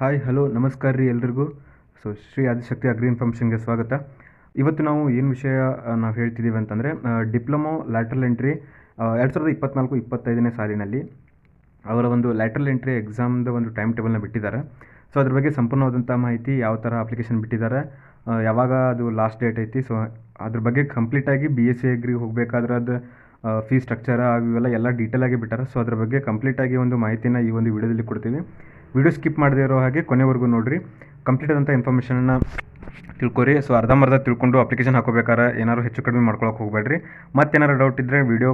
Hi hello ನಮಸ್ಕಾರ ರೀ ಎಲ್ರಿಗೂ. ಸೊ ಶ್ರೀ ಆದಿಶಕ್ತಿ ಅಗ್ರಿ ಇನ್ಫಾರ್ಮೇಷನ್ಗೆ ಸ್ವಾಗತ. ಇವತ್ತು ನಾವು ಏನು ವಿಷಯ ನಾವು ಹೇಳ್ತಿದ್ದೀವಿ ಅಂತಂದರೆ ಡಿಪ್ಲೊಮೊ ಲ್ಯಾಟ್ರಲ್ ಎಂಟ್ರಿ ಎರಡು ಸಾವಿರದ ಇಪ್ಪತ್ನಾಲ್ಕು ಇಪ್ಪತ್ತೈದನೇ ಸಾಲಿನಲ್ಲಿ ಅವರ ಒಂದು ಲ್ಯಾಟ್ರಲ್ ಎಂಟ್ರಿ ಎಕ್ಸಾಮ್ದ ಒಂದು ಟೈಮ್ ಟೇಬಲ್ನ ಬಿಟ್ಟಿದ್ದಾರೆ. ಸೊ ಅದ್ರ ಬಗ್ಗೆ ಸಂಪೂರ್ಣವಾದಂಥ ಮಾಹಿತಿ ಯಾವ ಥರ ಅಪ್ಲಿಕೇಶನ್ ಬಿಟ್ಟಿದ್ದಾರೆ ಯಾವಾಗ ಅದು ಲಾಸ್ಟ್ ಡೇಟ್ ಐತಿ. ಸೊ ಅದ್ರ ಬಗ್ಗೆ ಕಂಪ್ಲೀಟಾಗಿ ಬಿ ಎಸ್ ಸಿ ಅಗ್ರಿಗೆ ಹೋಗಬೇಕಾದ್ರೆ ಅದು ಫೀ ಸ್ಟ್ರಕ್ಚರ ಇವೆಲ್ಲ ಎಲ್ಲ ಡೀಟೇಲಾಗಿ ಬಿಟ್ಟಾರೆ. ಸೊ ಅದ್ರ ಬಗ್ಗೆ ಕಂಪ್ಲೀಟಾಗಿ ಒಂದು ಮಾಹಿತಿನ ಈ ಒಂದು ವಿಡಿಯೋದಲ್ಲಿ ಕೊಡ್ತೀವಿ. ವಿಡಿಯೋ ಸ್ಕಿಪ್ ಮಾಡದೇ ಇರೋ ಹಾಗೆ ಕೊನೆವರೆಗೂ ನೋಡಿರಿ. ಕಂಪ್ಲೀಟ್ ಆದಂಥ ಇನ್ಫಾರ್ಮೇಷನ್ನ ತಿಳ್ಕೊರಿ. ಸೊ ಅರ್ಧಂಬರ್ಧ ತಿಳ್ಕೊಂಡು ಅಪ್ಲಿಕೇಶನ್ ಹಾಕೋಬೇಕಾರೆ ಏನಾದ್ರು ಹೆಚ್ಚು ಕಡಿಮೆ ಮಾಡ್ಕೊಳಕ್ಕೆ ಹೋಗಬೇಡ್ರಿ. ಮತ್ತೇನಾರು ಡೌಟ್ ಇದ್ದರೆ ವಿಡಿಯೋ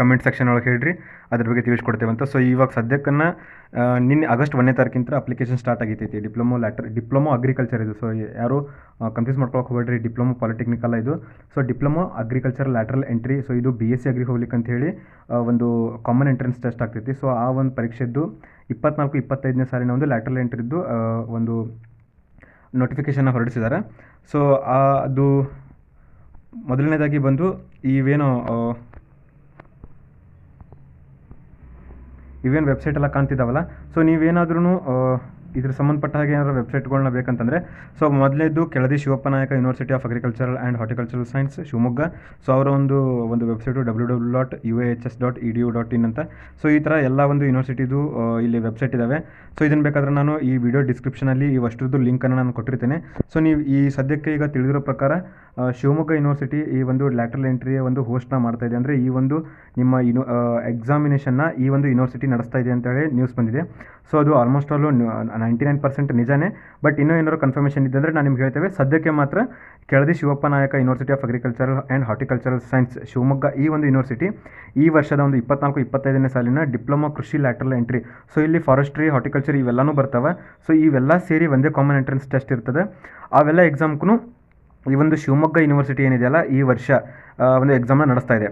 ಕಮೆಂಟ್ ಸೆಕ್ಷನ್ ಒಳಗೆ ಹೇಳ್ರಿ. ಅದ್ರ ಬಗ್ಗೆ ತಿಳಿಸ್ಕೊಡ್ತೇವೆ ಅಂತ. ಸೊ ಇವಾಗ ಸದ್ಯಕ್ಕನ್ನ ನಿನ್ನೆ ಆಗಸ್ಟ್ ಒಂದನೇ ತಾರೀಕಿಂತ ಅಪ್ಲಿಕೇಶನ್ ಸ್ಟಾರ್ಟ್ ಆಗೈತೈತಿ. ಡಿಪ್ಲೊಮೊ ಲ್ಯಾಟರ್ ಡಿಪ್ಲೊಮೊ ಅಗ್ರಿಕಲ್ಚರ್ ಇದು. ಸೊ ಯಾರು ಕನ್ಫ್ಯೂಸ್ ಮಾಡ್ಕೊಳಕ್ಕೆ ಹೋಗ್ಬೇಡ್ರಿ. ಡಿಪ್ಲೊಮೊ ಪಾಲಿಟೆಕ್ನಿಕಲ್ ಇದು. So diploma agriculture lateral entry so ಇದು ಬಿ ಎಸ್ ಸಿ ಅಗ್ರಿ ಹೋಗ್ಲಿಕ್ಕೆ ಅಂತ ಹೇಳಿ ಒಂದು ಕಾಮನ್ ಎಂಟ್ರೆನ್ಸ್ ಟೆಸ್ಟ್ ಆಗ್ತೈತಿ. ಸೊ ಆ ಒಂದು ಪರೀಕ್ಷೆದ್ದು ಇಪ್ಪತ್ನಾಲ್ಕು, ಇಪ್ಪತ್ತೈದನೇ ಸಾರಿನ ಒಂದು ಲ್ಯಾಟ್ರಲ್ ಎಂಟ್ರಿದ್ದು ಒಂದು ನೋಟಿಫಿಕೇಷನ್ನ ಹೊರಡಿಸಿದ್ದಾರೆ. ಸೊ ಅದು ಮೊದಲನೇದಾಗಿ ಬಂದು ಇವೇನು ಆ, ಇವೇನು ವೆಬ್ಸೈಟ್ ಎಲ್ಲ ಕಾಣ್ತಿದ್ದಾವಲ್ಲ ಸೊ ನೀವೇನಾದ್ರೂ ಇದ್ರ ಸಂಬಂಧಪಟ್ಟ ಹಾಗೆ ಏನಾದ್ರು ವೆಬ್ಸೈಟ್ಗಳನ್ನ ಬೇಕಂತಂದರೆ so ಮೊದಲೇದು Keladi Shivappa Nayaka university of agricultural and horticultural science Shivamogga. So ಅವರ ಒಂದು ಒಂದು website W W dot U A H S dot E D U dot in ಅಂತ. ಸೊ ಈ ಥರ ಎಲ್ಲ ಒಂದು ಯೂನಿವರ್ಸಿಟಿದು ಇಲ್ಲಿ ವೆಬ್ಸೈಟ್ ಇದ್ದಾವೆ ಸೊ ಇದನ್ನು ಬೇಕಾದ್ರೆ ನಾನು ಈ ವಿಡಿಯೋ ಡಿಸ್ಕ್ರಿಪ್ಷನಲ್ಲಿ ಲಿಂಕ್ ಲಿಂಕನ್ನು ನಾನು ಕೊಟ್ಟಿರ್ತೇನೆ. ಸೊ ನೀವು ಈ ಸದ್ಯಕ್ಕೆ ಈಗ ತಿಳಿದಿರೋ ಪ್ರಕಾರ ಶಿವಮೊಗ್ಗ ಯೂನಿವರ್ಸಿಟಿ ಈ ಒಂದು ಲ್ಯಾಟ್ರಲ್ ಎಂಟ್ರಿಯ ಒಂದು ಹೋಸ್ಟ್ನ ಮಾಡ್ತಾ ಇದೆ. ಅಂದರೆ ಈ ಒಂದು ನಿಮ್ಮ ಯುನು ಎಕ್ಸಾಮಿನೇಷನ್ನ ಈ ಒಂದು ಯೂನಿವರ್ಸಿಟಿ ನಡೆಸ್ತಾ ಇದೆ ಅಂತೇಳಿ ನ್ಯೂಸ್ ಬಂದಿದೆ. ಸೊ ಅದು almost all ninety nine percent ನಿಜಾನೇ. ಬಟ್ ಇನ್ನೂ ಏನಾದ್ರು ಕನ್ಫರ್ಮೇಷನ್ ಇದೆ ಅಂದರೆ ನಾನು ನಿಮ್ಗೆ ಹೇಳ್ತೇವೆ, ಸದ್ಯಕ್ಕೆ ಮಾತ್ರ Keladi Shivappa Nayaka university of agricultural and horticultural science Shivamogga ಈ ಒಂದು ಯೂನಿವರ್ಸಿಟಿ ಈ ವರ್ಷದ ಒಂದು ಇಪ್ಪತ್ನಾಲ್ಕು, ಇಪ್ಪತ್ತೈದನೇ ಸಾಲಿನ ಡಿಪ್ಲೊಮಾ ಕೃಷಿ ಲ್ಯಾಟ್ರಲ್ ಎಂಟ್ರಿ ಸೊ ಇಲ್ಲಿ ಫಾರೆಸ್ಟ್ರಿ ಹಾರ್ಟಿಕಲ್ಚರ್ ಇವೆಲ್ಲನೂ ಬರ್ತವೆ. ಸೊ ಇವೆಲ್ಲ ಸೇರಿ ಒಂದೇ ಕಾಮನ್ ಎಂಟ್ರೆನ್ಸ್ ಟೆಸ್ಟ್ ಇರ್ತದೆ. ಅವೆಲ್ಲ ಎಕ್ಸಾಮ್ಗೂ ಈ ಒಂದು ಶಿವಮೊಗ್ಗ ಯೂನಿವರ್ಸಿಟಿ ಏನಿದೆಯಲ್ಲ ಈ ವರ್ಷ ಒಂದು ಎಕ್ಸಾಮ್ನ ನಡೆಸ್ತಾ ಇದೆ.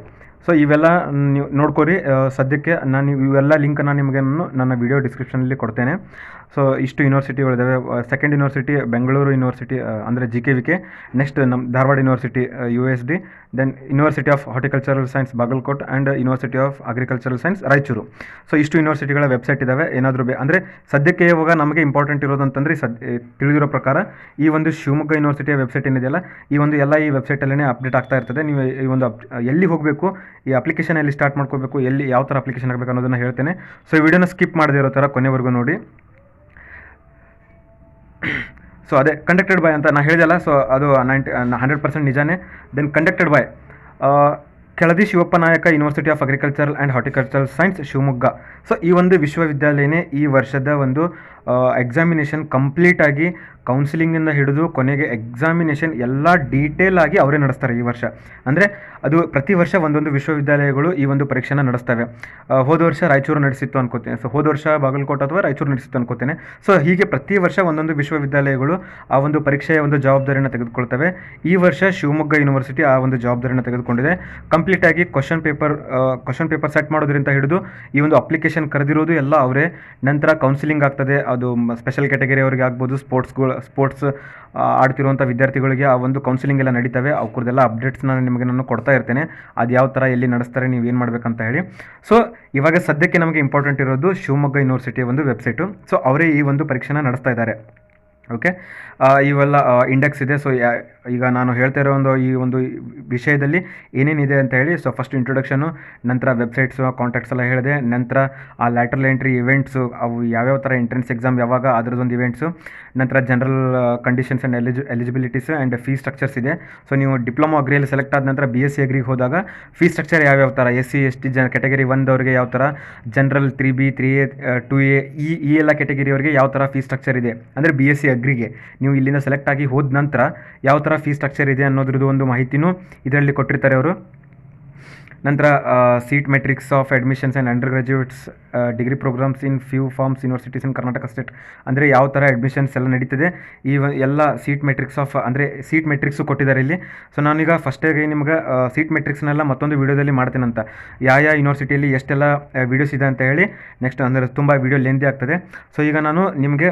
ಸೊ ಇವೆಲ್ಲ ನೀವು ನೋಡ್ಕೊರಿ. ಸದ್ಯಕ್ಕೆ ನಾನು ಇವೆಲ್ಲ ನಿಮಗೆ ನಾನು ನನ್ನ ವಿಡಿಯೋ ಡಿಸ್ಕ್ರಿಪ್ಷನಲ್ಲಿ ಕೊಡ್ತೇನೆ. ಸೊ ಇಷ್ಟು ಯೂನಿವರ್ಸಿಟಿಗಳಿದ್ದಾವೆ ಸೆಕೆಂಡ್ ಯೂನಿವರ್ಸಿಟಿ ಬೆಂಗಳೂರು ಯೂನಿವರ್ಸಿಟಿ ಅಂದರೆ G K V K next ನಮ್ಮ Dharwad university U S D then university of horticultural science Bagalkot and university of agricultural science Raichur so ಇಷ್ಟು ಯೂನಿವರ್ಸಿಟಿಗಳ ವೆಬ್ಸೈಟ್ ಇದ್ದಾವೆ. ಏನಾದರೂ ಬೇ ಅಂದರೆ, ಸದ್ಯಕ್ಕೆ ಇವಾಗ ನಮಗೆ ಇಂಪಾರ್ಟೆಂಟ್ ಇರೋದಂತಂದ್ರೆ ಸದ್ ತಿಳಿದಿರೋ ಪ್ರಕಾರ, ಈ ಒಂದು ಶಿವಮೊಗ್ಗ ಯೂನಿವರ್ಸಿಟಿಯ ವೆಬ್ಸೈಟ್ ಏನಿದೆಯಲ್ಲ, ಈ ಒಂದು ಎಲ್ಲ ಈ ವೆಬ್ಸೈಟಲ್ಲೇ ಅಪ್ಡೇಟ್ ಆಗ್ತಾ ಇರ್ತದೆ. ನೀವು ಈ ಒಂದು ಎಲ್ಲಿ ಹೋಗಬೇಕು, ಈ ಅಪ್ಲಿಕೇಶನ್ ಎಲ್ಲಿ ಸ್ಟಾರ್ಟ್ ಮಾಡ್ಕೋಬೇಕು, ಎಲ್ಲಿ ಯಾವ ಥರ ಅಪ್ಲಿಕೇಶನ್ ಆಗಬೇಕು ಅನ್ನೋದನ್ನು ಹೇಳ್ತೇನೆ. ಸೊ ಈ ವಿಡಿಯೋನ ಸ್ಕಿಪ್ ಮಾಡದೇ ಇರೋ ಥರ ಕೊನೆವರೆಗೂ ನೋಡಿ. ಸೊ ಅದೇ ಕಂಡಕ್ಟೆಡ್ ಬೈ ಅಂತ ನಾನು ಹೇಳಿದೆಲ್ಲ ಸೊ ಅದು ನೈಂಟಿ ಹಂಡ್ರೆಡ್ ಪರ್ಸೆಂಟ್ ನಿಜಾನೇ. Then conducted by Keladi Shivappa Nayaka university of agricultural and horticultural science Shivamogga. So ಈ ಒಂದು ವಿಶ್ವವಿದ್ಯಾಲಯನೇ ಈ ವರ್ಷದ ಒಂದು ಎಕ್ಸಾಮಿನೇಷನ್ ಕಂಪ್ಲೀಟಾಗಿ ಕೌನ್ಸಿಲಿಂಗಿಂದ ಹಿಡಿದು ಕೊನೆಗೆ ಎಕ್ಸಾಮಿನೇಷನ್ ಎಲ್ಲ ಡೀಟೇಲ್ ಆಗಿ ಅವರೇ ನಡೆಸ್ತಾರೆ ಈ ವರ್ಷ. ಅಂದರೆ ಅದು ಪ್ರತಿ ವರ್ಷ ಒಂದೊಂದು ವಿಶ್ವವಿದ್ಯಾಲಯಗಳು ಈ ಒಂದು ಪರೀಕ್ಷೆನ ನಡೆಸ್ತವೆ. ಹೋದ ವರ್ಷ ರಾಯಚೂರು ನಡೆಸಿತ್ತು ಅನ್ಕೋತೇನೆ. ಸೊ ಹೋದ ವರ್ಷ ಬಾಗಲಕೋಟೆ ಅಥವಾ ರಾಯಚೂರು ನಡೆಸಿತ್ತು ಅನ್ಕೋತೇನೆ. ಸೊ ಹೀಗೆ ಪ್ರತಿ ವರ್ಷ ಒಂದೊಂದು ವಿಶ್ವವಿದ್ಯಾಲಯಗಳು ಆ ಒಂದು ಪರೀಕ್ಷೆಯ ಒಂದು ಜವಾಬ್ದಾರಿಯನ್ನು ತೆಗೆದುಕೊಳ್ತವೆ. ಈ ವರ್ಷ ಶಿವಮೊಗ್ಗ ಯೂನಿವರ್ಸಿಟಿ ಆ ಒಂದು ಜವಾಬ್ದಾರಿಯನ್ನು ತೆಗೆದುಕೊಂಡಿದೆ. ಕಂಪ್ಲೀಟಾಗಿ question paper question paper set ಮಾಡೋದ್ರಿಂದ ಹಿಡಿದು ಈ ಒಂದು ಅಪ್ಲಿಕೇಶನ್ ಕರೆದಿರೋದು ಎಲ್ಲ ಅವರೇ. ನಂತರ ಕೌನ್ಸಿಲಿಂಗ್ ಆಗ್ತದೆ. ಅದು ಸ್ಪೆಷಲ್ ಕ್ಯಾಟಗರಿ ಅವರಿಗೆ ಆಗ್ಬೋದು ಸ್ಪೋರ್ಟ್ಸ್ಗಳು ಸ್ಪೋರ್ಟ್ಸ್ ಆಡ್ತಿರುವಂಥ ವಿದ್ಯಾರ್ಥಿಗಳಿಗೆ ಆ ಒಂದು ಕೌನ್ಸಿಲಿಂಗ್ ಎಲ್ಲ ನಡೀತವೆ. ಅವ್ರದ್ದೆಲ್ಲ ಅಪ್ಡೇಟ್ಸ್ನ ನಿಮಗೆ ನಾನು ಕೊಡ್ತಾ ಇರ್ತೇನೆ. ಅದು ಯಾವ ಥರ ಎಲ್ಲಿ ನಡೆಸ್ತಾರೆ, ನೀವು ಏನು ಮಾಡಬೇಕಂತ ಹೇಳಿ. ಸೊ ಇವಾಗ ಸದ್ಯಕ್ಕೆ ನಮಗೆ ಇಂಪಾರ್ಟೆಂಟ್ ಇರೋದು ಶಿವಮೊಗ್ಗ ಯೂನಿವರ್ಸಿಟಿಯ ಒಂದು ವೆಬ್ಸೈಟು ಸೊ ಅವರೇ ಈ ಒಂದು ಪರೀಕ್ಷೆನ ನಡೆಸ್ತಾ ಇದ್ದಾರೆ. ಓಕೆ ಇವೆಲ್ಲ ಇಂಡೆಕ್ಸ್ ಇದೆ. ಸೊ ಈಗ ನಾನು ಹೇಳ್ತಾ ಇರೋ ಒಂದು ಈ ಒಂದು ವಿಷಯದಲ್ಲಿ ಏನೇನಿದೆ ಅಂತ ಹೇಳಿ ಸೊ ಫಸ್ಟ್ ಇಂಟ್ರೊಡಕ್ಷನು ನಂತರ ವೆಬ್ಸೈಟ್ಸು ಕಾಂಟ್ಯಾಕ್ಟ್ಸ್ ಎಲ್ಲ ಹೇಳಿದೆ. ನಂತರ ಆ ಲ್ಯಾಟ್ರಲ್ ಎಂಟ್ರಿ ಇವೆಂಟ್ಸು ಅವು ಯಾವ್ಯಾವ ಥರ ಎಂಟ್ರೆನ್ಸ್ ಎಕ್ಸಾಮ್ ಯಾವಾಗ ಅದರದ್ದೊಂದು ಇವೆಂಟ್ಸು ನಂತರ ಜನರಲ್ ಕಂಡೀಷನ್ಸ್ ಆ್ಯಂಡ್ ಎಲಿಜಿ ಎಲಿಜಿಬಿಲಿಟೀಸ್ ಆ್ಯಂಡ್ ಫೀ ಸ್ಟ್ರಕ್ಚರ್ಸ್ ಇದೆ. ಸೊ ನೀವು ಡಿಪ್ಲೊಮಾ ಅಗ್ರಿಯಲ್ಲಿ ಸೆಲೆಕ್ಟ್ ಆದ ನಂತರ ಬಿ ಎಸ್ ಸಿ ಅಗ್ರಿಗೆ ಹೋದಾಗ ಫೀ ಸ್ಟ್ರಕ್ಚರ್ ಯಾವ್ಯಾವ ಥರ ಎಸ್ ಸಿ ಎಸ್ ಟಿ ಜನ ಕೆಟಗರಿ ಒಂದವ್ರಿಗೆ ಯಾವ ಥರ general three B three A two A ಈ ಈ ಎಲ್ಲ ಕೆಟಗರಿಯವರಿಗೆ ಯಾವ ಥರ ಫೀ ಸ್ಟ್ರಕ್ಚರ್ ಇದೆ. ಅಂದರೆ ಬಿ ಎಸ್ ಸಿ ಅಗ್ರಿಗೆ ನೀವು ಇಲ್ಲಿಂದ ಸೆಲೆಕ್ಟ್ ಆಗಿ ಹೋದ ನಂತರ ಯಾವ ಥರ ಫೀ ಸ್ಟ್ರಕ್ಚರ್ ಇದೆ ಅನ್ನೋದ್ರದ್ದು ಒಂದು ಮಾಹಿತಿನೂ ಇದರಲ್ಲಿ ಕೊಟ್ಟಿರ್ತಾರೆ ಅವರು. ನಂತರ seat matrix of admissions and undergraduates degree programmes in few farms universities in Karnataka state ಅಂದರೆ ಯಾವ ಥರ ಅಡ್ಮಿಷನ್ಸ್ ಎಲ್ಲ ನಡೀತದೆ. ಈ ಎಲ್ಲ ಸೀಟ್ ಮೆಟ್ರಿಕ್ಸ್ ಆಫ್ ಅಂದರೆ ಸೀಟ್ ಮೆಟ್ರಿಕ್ಸು ಕೊಟ್ಟಿದ್ದಾರೆ ಇಲ್ಲಿ. ಸೊ ನಾನೀಗ ಫಸ್ಟಾಗಿ ನಿಮ್ಗೆ ಸೀಟ್ ಮೆಟ್ರಿಕ್ಸ್ನೆಲ್ಲ ಮತ್ತೊಂದು ವೀಡಿಯೋದಲ್ಲಿ ಮಾಡ್ತೇನಂತ. ಯಾವ ಯಾವ ಯೂನಿವರ್ಸಿಟಿಯಲ್ಲಿ ಎಷ್ಟೆಲ್ಲ ವೀಡಿಯೋಸ್ ಇದೆ ಅಂತ ಹೇಳಿ ನೆಕ್ಸ್ಟ್ ಅಂದರೆ ತುಂಬ ವೀಡಿಯೋ ಲೆಂದಿ ಆಗ್ತದೆ. ಸೊ ಈಗ ನಾನು ನಿಮಗೆ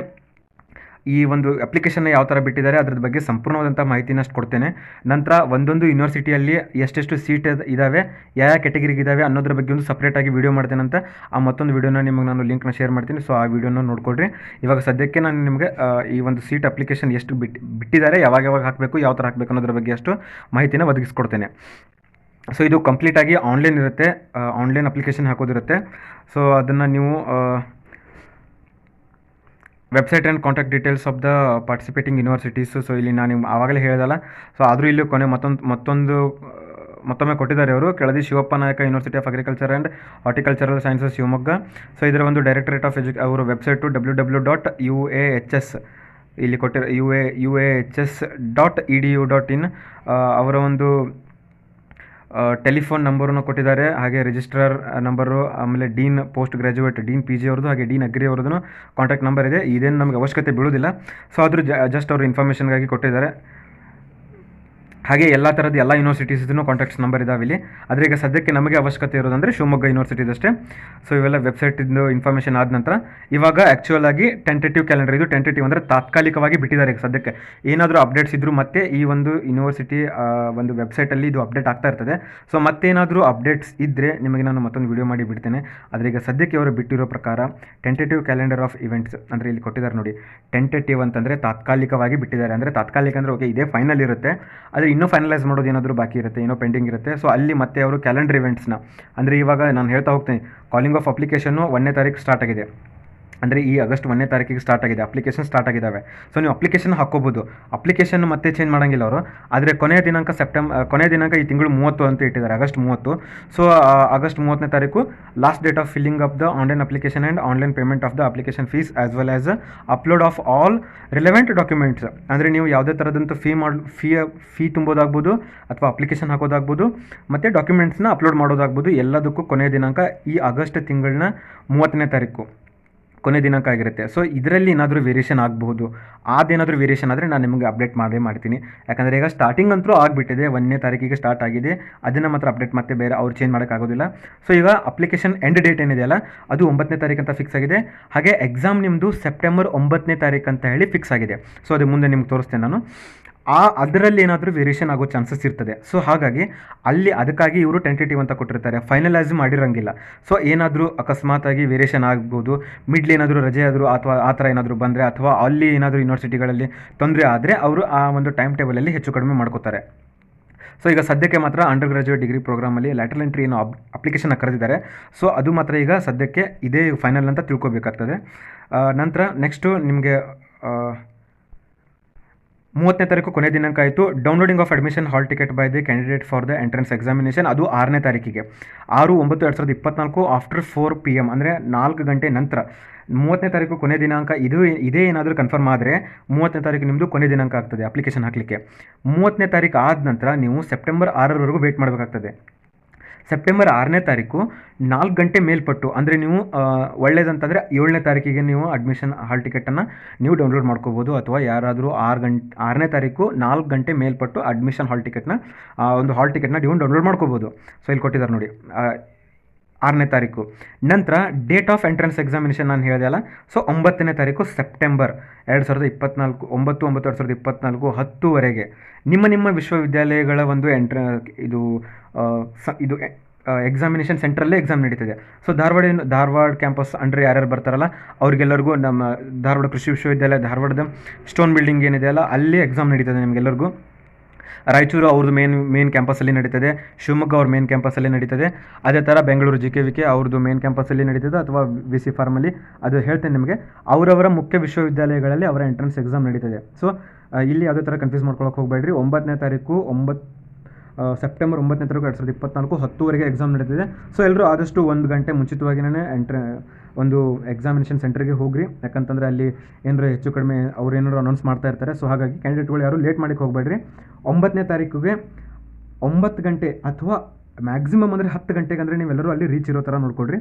ಈ ಒಂದು ಅಪ್ಲಿಕೇಶನ್ನ ಯಾವ ಥರ ಬಿಟ್ಟಿದ್ದಾರೆ ಅದ್ರ ಬಗ್ಗೆ ಸಂಪೂರ್ಣವಾದಂಥ ಮಾಹಿತಿನ ಅಷ್ಟು ಕೊಡ್ತೇನೆ. ನಂತರ ಒಂದೊಂದು ಯೂನಿವರ್ಸಿಟಿಯಲ್ಲಿ ಎಷ್ಟೆಷ್ಟು ಸೀಟ್ ಇದ್ದಾವೆ ಯಾವ ಯಾವ ಇದ್ದಾವೆ ಅನ್ನೋದ್ರ ಬಗ್ಗೆ ಒಂದು ಸಪ್ರೇಟಾಗಿ ವಿಡಿಯೋ ಮಾಡ್ತೇನೆ ಅಂತ ಆ ಮತ್ತೊಂದು ವಿಡಿಯೋನ ನಿಮಗೆ ನಾನು ಲಿಂಕ್ನ ಶೇರ್ ಮಾಡ್ತೀನಿ. ಸೊ ಆ ವಿಡಿಯೋನ ನೋಡ್ಕೊಳ್ರಿ. ಇವಾಗ ಸದ್ಯಕ್ಕೆ ನಾನು ನಿಮಗೆ ಈ ಒಂದು ಸೀಟ್ ಅಪ್ಲಿಕೇಶನ್ ಎಷ್ಟು ಬಿಟ್ಟು ಬಿಟ್ಟಿದ್ದಾರೆ, ಯಾವಾಗ ಯಾವಾಗ ಹಾಕಬೇಕು, ಯಾವ ಥರ ಹಾಕಬೇಕು ಅನ್ನೋದ್ರ ಬಗ್ಗೆ ಅಷ್ಟು ಮಾಹಿತಿನ ಒದಗಿಸ್ಕೊಡ್ತೇನೆ. ಸೊ ಇದು ಕಂಪ್ಲೀಟಾಗಿ ಆನ್ಲೈನ್ ಇರುತ್ತೆ ಆನ್ಲೈನ್ ಅಪ್ಲಿಕೇಶನ್ ಹಾಕೋದಿರುತ್ತೆ. ಸೊ ಅದನ್ನು ನೀವು website and contact details of the participating universities so ಇಲ್ಲಿ ನಾನು ನಿಮ್ಗೆ ಆವಾಗಲೇ ಹೇಳಿದಲ್ಲ. ಸೊ ಆದರೂ ಇಲ್ಲಿ ಕೊನೆ ಮತ್ತೊಂದು ಮತ್ತೊಂದು ಮತ್ತೊಮ್ಮೆ ಕೊಟ್ಟಿದ್ದಾರೆ ಅವರು Keladi Shivappa Nayaka university of agriculture and horticultural sciences Shivamogga. So ಇದರ ಒಂದು ಡೈರೆಕ್ಟರೇಟ್ ಆಫ್ ಅವರ website W W dot U A H S ಇಲ್ಲಿ ಕೊಟ್ಟಿರೋ U A U A H S dot E D U dot in ಅವರ ಒಂದು telephone ನಂಬರನ್ನು ಕೊಟ್ಟಿದ್ದಾರೆ. ಹಾಗೆ ರಿಜಿಸ್ಟ್ರಾರ್ ನಂಬರು, ಆಮೇಲೆ dean, post graduate dean P G ಅವ್ರದ್ದು, ಹಾಗೆ ಡೀನ್ ಅಗ್ರಿ ಅವ್ರದ್ದು ಕಾಂಟ್ಯಾಕ್ಟ್ ನಂಬರ್ ಇದೆ. ಇದೇನು ನಮಗೆ ಅವಶ್ಯಕತೆ ಬೀಳೋದಿಲ್ಲ ಸೊ ಅದ್ರ ಜಸ್ಟ್ ಅವರು ಇನ್ಫಾರ್ಮೇಷನ್ಗಾಗಿ ಕೊಟ್ಟಿದ್ದಾರೆ. ಹಾಗೆ ಎಲ್ಲ ಥರದ ಎಲ್ಲ ಯೂನಿವರ್ಸಿಟೀಸ್ದು ಕಾಂಟ್ಯಾಕ್ಟ್ಸ್ ನಂಬರ್ ಇದಾವೆ ಇಲ್ಲಿ. ಆದರೆ ಈಗ ಸದ್ಯಕ್ಕೆ ನಮಗೆ ಅವಶ್ಯಕತೆ ಇರೋದಂದರೆ ಶಿವಮೊಗ್ಗ ಯೂನಿವರ್ಸಿಟಿದಷ್ಟೇ ಸೊ ಇವೆಲ್ಲ ವೆಬ್ಸೈಟಿಂದು ಇನ್ಫಾರ್ಮೇಷನ್ ಆದ ನಂತರ ಇವಾಗ ಆ್ಯಕ್ಚುಯಲ್ ಆಗಿ ಟೆಂಟೇಟಿವ್ ಕ್ಯಾಲೆಂಡರ್ ಇದು ಟೆಂಟೇಟಿವ್ ಅಂದರೆ ತಾತ್ಕಾಲಿಕವಾಗಿ ಬಿಟ್ಟಿದ್ದಾರೆ ಈಗ ಸದ್ಯಕ್ಕೆ. ಏನಾದರೂ ಅಪ್ಡೇಟ್ಸ್ ಇದ್ದರೂ ಮತ್ತೆ ಈ ಒಂದು ಯೂನಿವರ್ಸಿಟಿ ಒಂದು ವೆಬ್ಸೈಟಲ್ಲಿ ಇದು ಅಪ್ಡೇಟ್ ಆಗ್ತಾ ಇರ್ತದೆ. ಸೊ ಮತ್ತೇನಾದರೂ ಅಪ್ಡೇಟ್ಸ್ ಇದ್ದರೆ ನಿಮಗೆ ನಾನು ಮತ್ತೊಂದು ವಿಡಿಯೋ ಮಾಡಿ ಬಿಡ್ತೇನೆ. ಆದರೆ ಈಗ ಸದ್ಯಕ್ಕೆ ಅವರು ಬಿಟ್ಟಿರೋ ಪ್ರಕಾರ ಟೆಂಟೇಟಿವ್ ಕ್ಯಾಲೆಂಡರ್ ಆಫ್ ಇವೆಂಟ್ಸ್ ಅಂದರೆ ಇಲ್ಲಿ ಕೊಟ್ಟಿದ್ದಾರೆ ನೋಡಿ. ಟೆಂಟೇಟಿವ್ ಅಂತಂದರೆ ತಾತ್ಕಾಲಿಕವಾಗಿ ಬಿಟ್ಟಿದ್ದಾರೆ. ಅಂದರೆ ತಾತ್ಕಾಲಿಕ ಅಂದರೆ ಓಕೆ ಇದೇ ಫೈನಲ್ ಇರುತ್ತೆ. ಆದರೆ ಇನ್ನೂ ಫೈನಲೈಸ್ ಮಾಡೋದು ಏನಾದರೂ ಬಾಕಿ ಇರುತ್ತೆ, ಏನೋ ಪೆಂಡಿಂಗ್ ಇರುತ್ತೆ. ಸೊ ಅಲ್ಲಿ ಮತ್ತೆ ಅವರು ಕ್ಯಾಲೆಂಡರ್ ಇವೆಂಟ್ಸ್ನ ಅಂದರೆ ಇವಾಗ ನಾನು ಹೇಳ್ತಾ ಹೋಗ್ತೀನಿ ಕಾಲಿಂಗ್ ಆಫ್ ಅಪ್ಲಿಕೇಶನ್ನು ಒಂದನೇ ತಾರೀಕು ಸ್ಟಾರ್ಟ್ ಆಗಿದೆ. ಅಂದರೆ ಈ ಆಗಸ್ಟ್ ಒಂದನೇ ತಾರೀಕಿಗೆ ಸ್ಟಾರ್ಟ್ ಆಗಿದೆ ಅಪ್ಲಿಕೇಶನ್ ಸ್ಟಾರ್ಟ್ ಆಗಿದ್ದಾವೆ ಸೊ ನೀವು ಅಪ್ಲಿಕೇಶನ್ ಹಾಕೋಬೋದು. ಅಪ್ಲಿಕೇಶನ್ ಮತ್ತೆ ಚೇಂಜ್ ಮಾಡೋಂಗಿಲ್ಲ ಅವರು. ಆದರೆ ಕೊನೆಯ ದಿನಾಂಕ ಸೆಪ್ಟೆಂಬರ್ ಕೊನೆಯ ದಿನಾಂಕ ಈ ತಿಂಗಳು ಮೂವತ್ತು ಅಂತ ಇಟ್ಟಿದ್ದಾರೆ, ಆಗಸ್ಟ್ ಮೂವತ್ತು. ಸೊ ಆಗಸ್ಟ್ ಮೂವತ್ತನೇ ತಾರೀಕು last date of filling of the online application and online payment of the application fees as well as upload of all relevant documents ಅಂದರೆ ನೀವು ಯಾವುದೇ ಥರದಂಥ ಫೀ ಮಾಡಿ ಫೀ ಫೀ ತುಂಬೋದಾಗ್ಬೋದು ಅಥವಾ ಅಪ್ಲಿಕೇಶನ್ ಹಾಕೋದಾಗ್ಬೋದು, ಮತ್ತು ಡಾಕ್ಯುಮೆಂಟ್ಸ್ನ ಅಪ್ಲೋಡ್ ಮಾಡೋದಾಗ್ಬೋದು, ಎಲ್ಲದಕ್ಕೂ ಕೊನೆಯ ದಿನಾಂಕ ಈ ಆಗಸ್ಟ್ ತಿಂಗಳನ್ನ ಮೂವತ್ತನೇ ತಾರೀಕು. ಕೊನೆ ದಿನಾಂಕ ಆಗಿರುತ್ತೆ. ಸೊ ಇದರಲ್ಲಿ ಏನಾದರೂ ವೇರಿಯೇಷನ್ ಆಗಬಹುದು. ಅದೇನಾದರೂ ವೇರಿಯೇಷನ್ ಆದರೆ ನಾನು ನಿಮಗೆ ಅಪ್ಡೇಟ್ ಮಾಡೇ ಮಾಡ್ತೀನಿ. ಯಾಕಂದರೆ ಈಗ ಸ್ಟಾರ್ಟಿಂಗ್ ಅಂತೂ ಆಗಿಬಿಟ್ಟಿದೆ. ಒಂದನೇ ತಾರೀಕಿಗೆ ಸ್ಟಾರ್ಟ್ ಆಗಿದೆ. ಅದನ್ನು ಮಾತ್ರ ಅಪ್ಡೇಟ್ ಮತ್ತೆ ಬೇರೆ ಅವ್ರು ಚೇಂಜ್ ಮಾಡೋಕ್ಕಾಗೋದಿಲ್ಲ ಸೊ ಈಗ ಅಪ್ಲಿಕೇಶನ್ ಎಂಡ್ ಡೇಟ್ ಏನಿದೆಯಲ್ಲ ಅದು ಒಂಬತ್ತನೇ ತಾರೀಕು ಅಂತ ಫಿಕ್ಸ್ ಆಗಿದೆ. ಹಾಗೆ ಎಕ್ಸಾಮ್ ನಿಮ್ಮದು ಸೆಪ್ಟೆಂಬರ್ ಒಂಬತ್ತನೇ ತಾರೀಕು ಅಂತ ಹೇಳಿ ಫಿಕ್ಸ್ ಆಗಿದೆ. ಸೊ ಅದು ಮುಂದೆ ನಿಮ್ಗೆ ತೋರಿಸ್ತೇನೆ ನಾನು. ಆ ಅದರಲ್ಲಿ ಏನಾದರೂ ವೇರಿಯೇಷನ್ ಆಗೋ ಚಾನ್ಸಸ್ ಇರ್ತದೆ. ಸೊ ಹಾಗಾಗಿ ಅಲ್ಲಿ ಅದಕ್ಕಾಗಿ ಇವರು ಟೆಂಟೇಟಿವ್ ಅಂತ ಕೊಟ್ಟಿರ್ತಾರೆ. ಫೈನಲೈಸ್ ಮಾಡಿರೋಂಗಿಲ್ಲ. ಸೊ ಏನಾದರೂ ಅಕಸ್ಮಾತಾಗಿ ವೇರಿಯೇಷನ್ ಆಗ್ಬೋದು. ಮಿಡ್ಲ್ ಏನಾದರೂ ರಜೆ ಆದರೂ ಅಥವಾ ಆ ಥರ ಏನಾದರೂ ಬಂದರೆ ಅಥವಾ ಅಲ್ಲಿ ಏನಾದರೂ ಯೂನಿವರ್ಸಿಟಿಗಳಲ್ಲಿ ತೊಂದರೆ ಆದರೆ ಅವರು ಆ ಒಂದು ಟೈಮ್ ಟೇಬಲಲ್ಲಿ ಹೆಚ್ಚು ಕಡಿಮೆ ಮಾಡ್ಕೋತಾರೆ. ಸೊ ಈಗ ಸದ್ಯಕ್ಕೆ ಮಾತ್ರ ಅಂಡರ್ ಗ್ರಾಜುಯೇಟ್ ಡಿಗ್ರಿ ಪ್ರೋಗ್ರಾಮಲ್ಲಿ ಲ್ಯಾಟ್ರಲ್ ಎಂಟ್ರಿ ಏನು ಅಪ್ಲಿಕೇಶನ್ ಕರೆದಿದ್ದಾರೆ. ಸೊ ಅದು ಮಾತ್ರ ಈಗ ಸದ್ಯಕ್ಕೆ ಇದೇ ಫೈನಲ್ ಅಂತ ತಿಳ್ಕೊಬೇಕಾಗ್ತದೆ. ನಂತರ ನೆಕ್ಸ್ಟು ನಿಮಗೆ ಮೂವತ್ತನೇ ತಾರೀಕು ಕೊನೆ ದಿನಾಂಕ ಆಯಿತು. Downloading of admission hall ticket by the candidate for the entrance examination ಅದು ಆರನೇ ತಾರೀಕಿಗೆ. ಆರು, ಒಂಬತ್ತು, ಎರಡು ಸಾವಿರದ ಇಪ್ಪತ್ನಾಲ್ಕು ಆಫ್ಟರ್ ಫೋರ್ ಪಿ ಎಂ ಅಂದರೆ ನಾಲ್ಕು ಗಂಟೆ ನಂತರ. ಮೂವತ್ತನೇ ತಾರೀಕು ಕೊನೆ ದಿನಾಂಕ, ಇದು ಇದೇ ಏನಾದರೂ ಕನ್ಫರ್ಮ್ ಆದರೆ ಮೂವತ್ತನೇ ತಾರೀಕು ನಿಮ್ಮದು ಕೊನೆ ದಿನಾಂಕ ಆಗ್ತದೆ ಅಪ್ಲಿಕೇಶನ್ ಹಾಕಲಿಕ್ಕೆ. ಮೂವತ್ತನೇ ತಾರೀಕು ಆದ ನಂತರ ನೀವು ಸೆಪ್ಟೆಂಬರ್ ಆರರವರೆಗೂ ವೇಟ್ ಮಾಡಬೇಕಾಗ್ತದೆ. ಸೆಪ್ಟೆಂಬರ್ ಆರನೇ ತಾರೀಕು ನಾಲ್ಕು ಗಂಟೆ ಮೇಲ್ಪಟ್ಟು, ಅಂದರೆ ನೀವು ಒಳ್ಳೇದಂತಂದರೆ ಏಳನೇ ತಾರೀಕಿಗೆ ನೀವು ಅಡ್ಮಿಷನ್ ಹಾಲ್ ಟಿಕೆಟನ್ನು ನೀವು ಡೌನ್ಲೋಡ್ ಮಾಡ್ಕೋಬೋದು, ಅಥವಾ ಯಾರಾದರೂ ಆರು ಗಂಟೆ ಆರನೇ ತಾರೀಕು ನಾಲ್ಕು ಗಂಟೆ ಮೇಲ್ಪಟ್ಟು ಅಡ್ಮಿಷನ್ ಹಾಲ್ ಟಿಕೆಟ್ನ ಒಂದು ಹಾಲ್ ಟಿಕೆಟ್ನ ನೀವು ಡೌನ್ಲೋಡ್ ಮಾಡ್ಕೋಬೋದು. ಸೊ ಇಲ್ಲಿ ಕೊಟ್ಟಿದ್ದಾರೆ ನೋಡಿ. ಆರನೇ ತಾರೀಕು. ನಂತರ ಡೇಟ್ ಆಫ್ ಎಂಟ್ರೆನ್ಸ್ ಎಕ್ಸಾಮಿನೇಷನ್ ನಾನು ಹೇಳಿದೆ ಅಲ್ಲ? ಸೊ ಒಂಬತ್ತನೇ ತಾರೀಕು ಸೆಪ್ಟೆಂಬರ್ ಎರಡು ಸಾವಿರದ ಇಪ್ಪತ್ನಾಲ್ಕು, ಒಂಬತ್ತು ಒಂಬತ್ತು ಎರಡು ಸಾವಿರದ ಇಪ್ಪತ್ನಾಲ್ಕು, ಹತ್ತುವರೆಗೆ. ನಿಮ್ಮ ನಿಮ್ಮ ವಿಶ್ವವಿದ್ಯಾಲಯಗಳ ಒಂದು ಎಂಟ್ರ ಇದು ಸ- ಇದು ಎಕ್ಸಾಮಿನೇಷನ್ ಸೆಂಟ್ರಲ್ಲೇ ಎಕ್ಸಾಮ್ ನಡೀತಿದೆ. ಸೊ ಧಾರವಾಡ ಧಾರವಾಡ ಕ್ಯಾಂಪಸ್ ಅಂಡ್ರೆ ಯಾರ್ಯಾರು ಬರ್ತಾರಲ್ಲ, ಅವ್ರಿಗೆಲ್ಲರಿಗೂ ನಮ್ಮ ಧಾರವಾಡ ಕೃಷಿ ವಿಶ್ವವಿದ್ಯಾಲಯ, ಧಾರವಾಡದ ಸ್ಟೋನ್ ಬಿಲ್ಡಿಂಗ್ ಏನಿದೆ ಅಲ್ಲ, ಅಲ್ಲಿ ಎಕ್ಸಾಮ್ ನಡೀತದೆ ನಿಮಗೆಲ್ಲರಿಗೂ. ರಾಯಚೂರು ಅವ್ರದ್ದು ಮೇನ್ ಮೇನ್ ಕ್ಯಾಂಪಸಲ್ಲಿ ನಡೀತದೆ. ಶಿವಮೊಗ್ಗ ಅವ್ರ ಮೇನ್ ಕ್ಯಾಂಪಸಲ್ಲಿ ನಡೀತದೆ. ಅದೇ ಥರ Bengaluru G K V K ಅವ್ರದ್ದು ಮೇನ್ ಕ್ಯಾಂಪಸಲ್ಲಿ ನಡೀತದೆ ಅಥವಾ ವಿ ಸಿ ಫಾರ್ಮಲ್ಲಿ ಅದು ಹೇಳ್ತೇನೆ ನಿಮಗೆ. ಅವರವರ ಮುಖ್ಯ ವಿಶ್ವವಿದ್ಯಾಲಯಗಳಲ್ಲಿ ಅವರ ಎಂಟ್ರೆನ್ಸ್ ಎಕ್ಸಾಮ್ ನಡೀತದೆ. ಸೊ ಇಲ್ಲಿ ಯಾವುದೇ ಥರ ಕನ್ಫ್ಯೂಸ್ ಮಾಡ್ಕೊಳಕ್ಕೆ ಹೋಗಬೇಡ್ರಿ. ಒಂಬತ್ತನೇ ತಾರೀಕು ಒಂಬತ್ತು ಸೆಪ್ಟೆಂಬರ್ ಒಂಬತ್ತನೇ ತಾರೀಕು ಎರಡು ಸಾವಿರದ ಇಪ್ಪತ್ನಾಲ್ಕು ಹತ್ತುವರೆಗೆ ಎಕ್ಸಾಮ್ ನಡೀತಿದೆ. ಸೊ ಎಲ್ಲರೂ ಆದಷ್ಟು ಒಂದು ಗಂಟೆ ಮುಂಚಿತವಾಗಿನೇ ಎಂಟ್ರ ಒಂದು ಎಕ್ಸಾಮಿನೇಷನ್ ಸೆಂಟರ್ಗೆ ಹೋಗ್ರಿ. ಯಾಕಂತಂದರೆ ಅಲ್ಲಿ ಏನಾರು ಹೆಚ್ಚು ಕಡಿಮೆ ಅವ್ರು ಏನಾರು ಅನೌನ್ಸ್ ಮಾಡ್ತಾ ಇರ್ತಾರೆ. ಸೊ ಹಾಗಾಗಿ ಕ್ಯಾಂಡಿಡೇಟ್ಗಳು ಯಾರು ಲೇಟ್ ಮಾಡಕ್ಕೆ ಹೋಗಬೇಡ್ರಿ. ಒಂಬತ್ತನೇ ತಾರೀಕಿಗೆ ಒಂಬತ್ತು ಗಂಟೆ ಅಥವಾ ಮ್ಯಾಕ್ಸಿಮಮ್ ಅಂದರೆ ಹತ್ತು ಗಂಟೆಗೆ ಅಂದರೆ ನೀವೆಲ್ಲರೂ ಅಲ್ಲಿ ರೀಚ್ ಇರೋ ಥರ ನೋಡ್ಕೊಳ್ರಿ.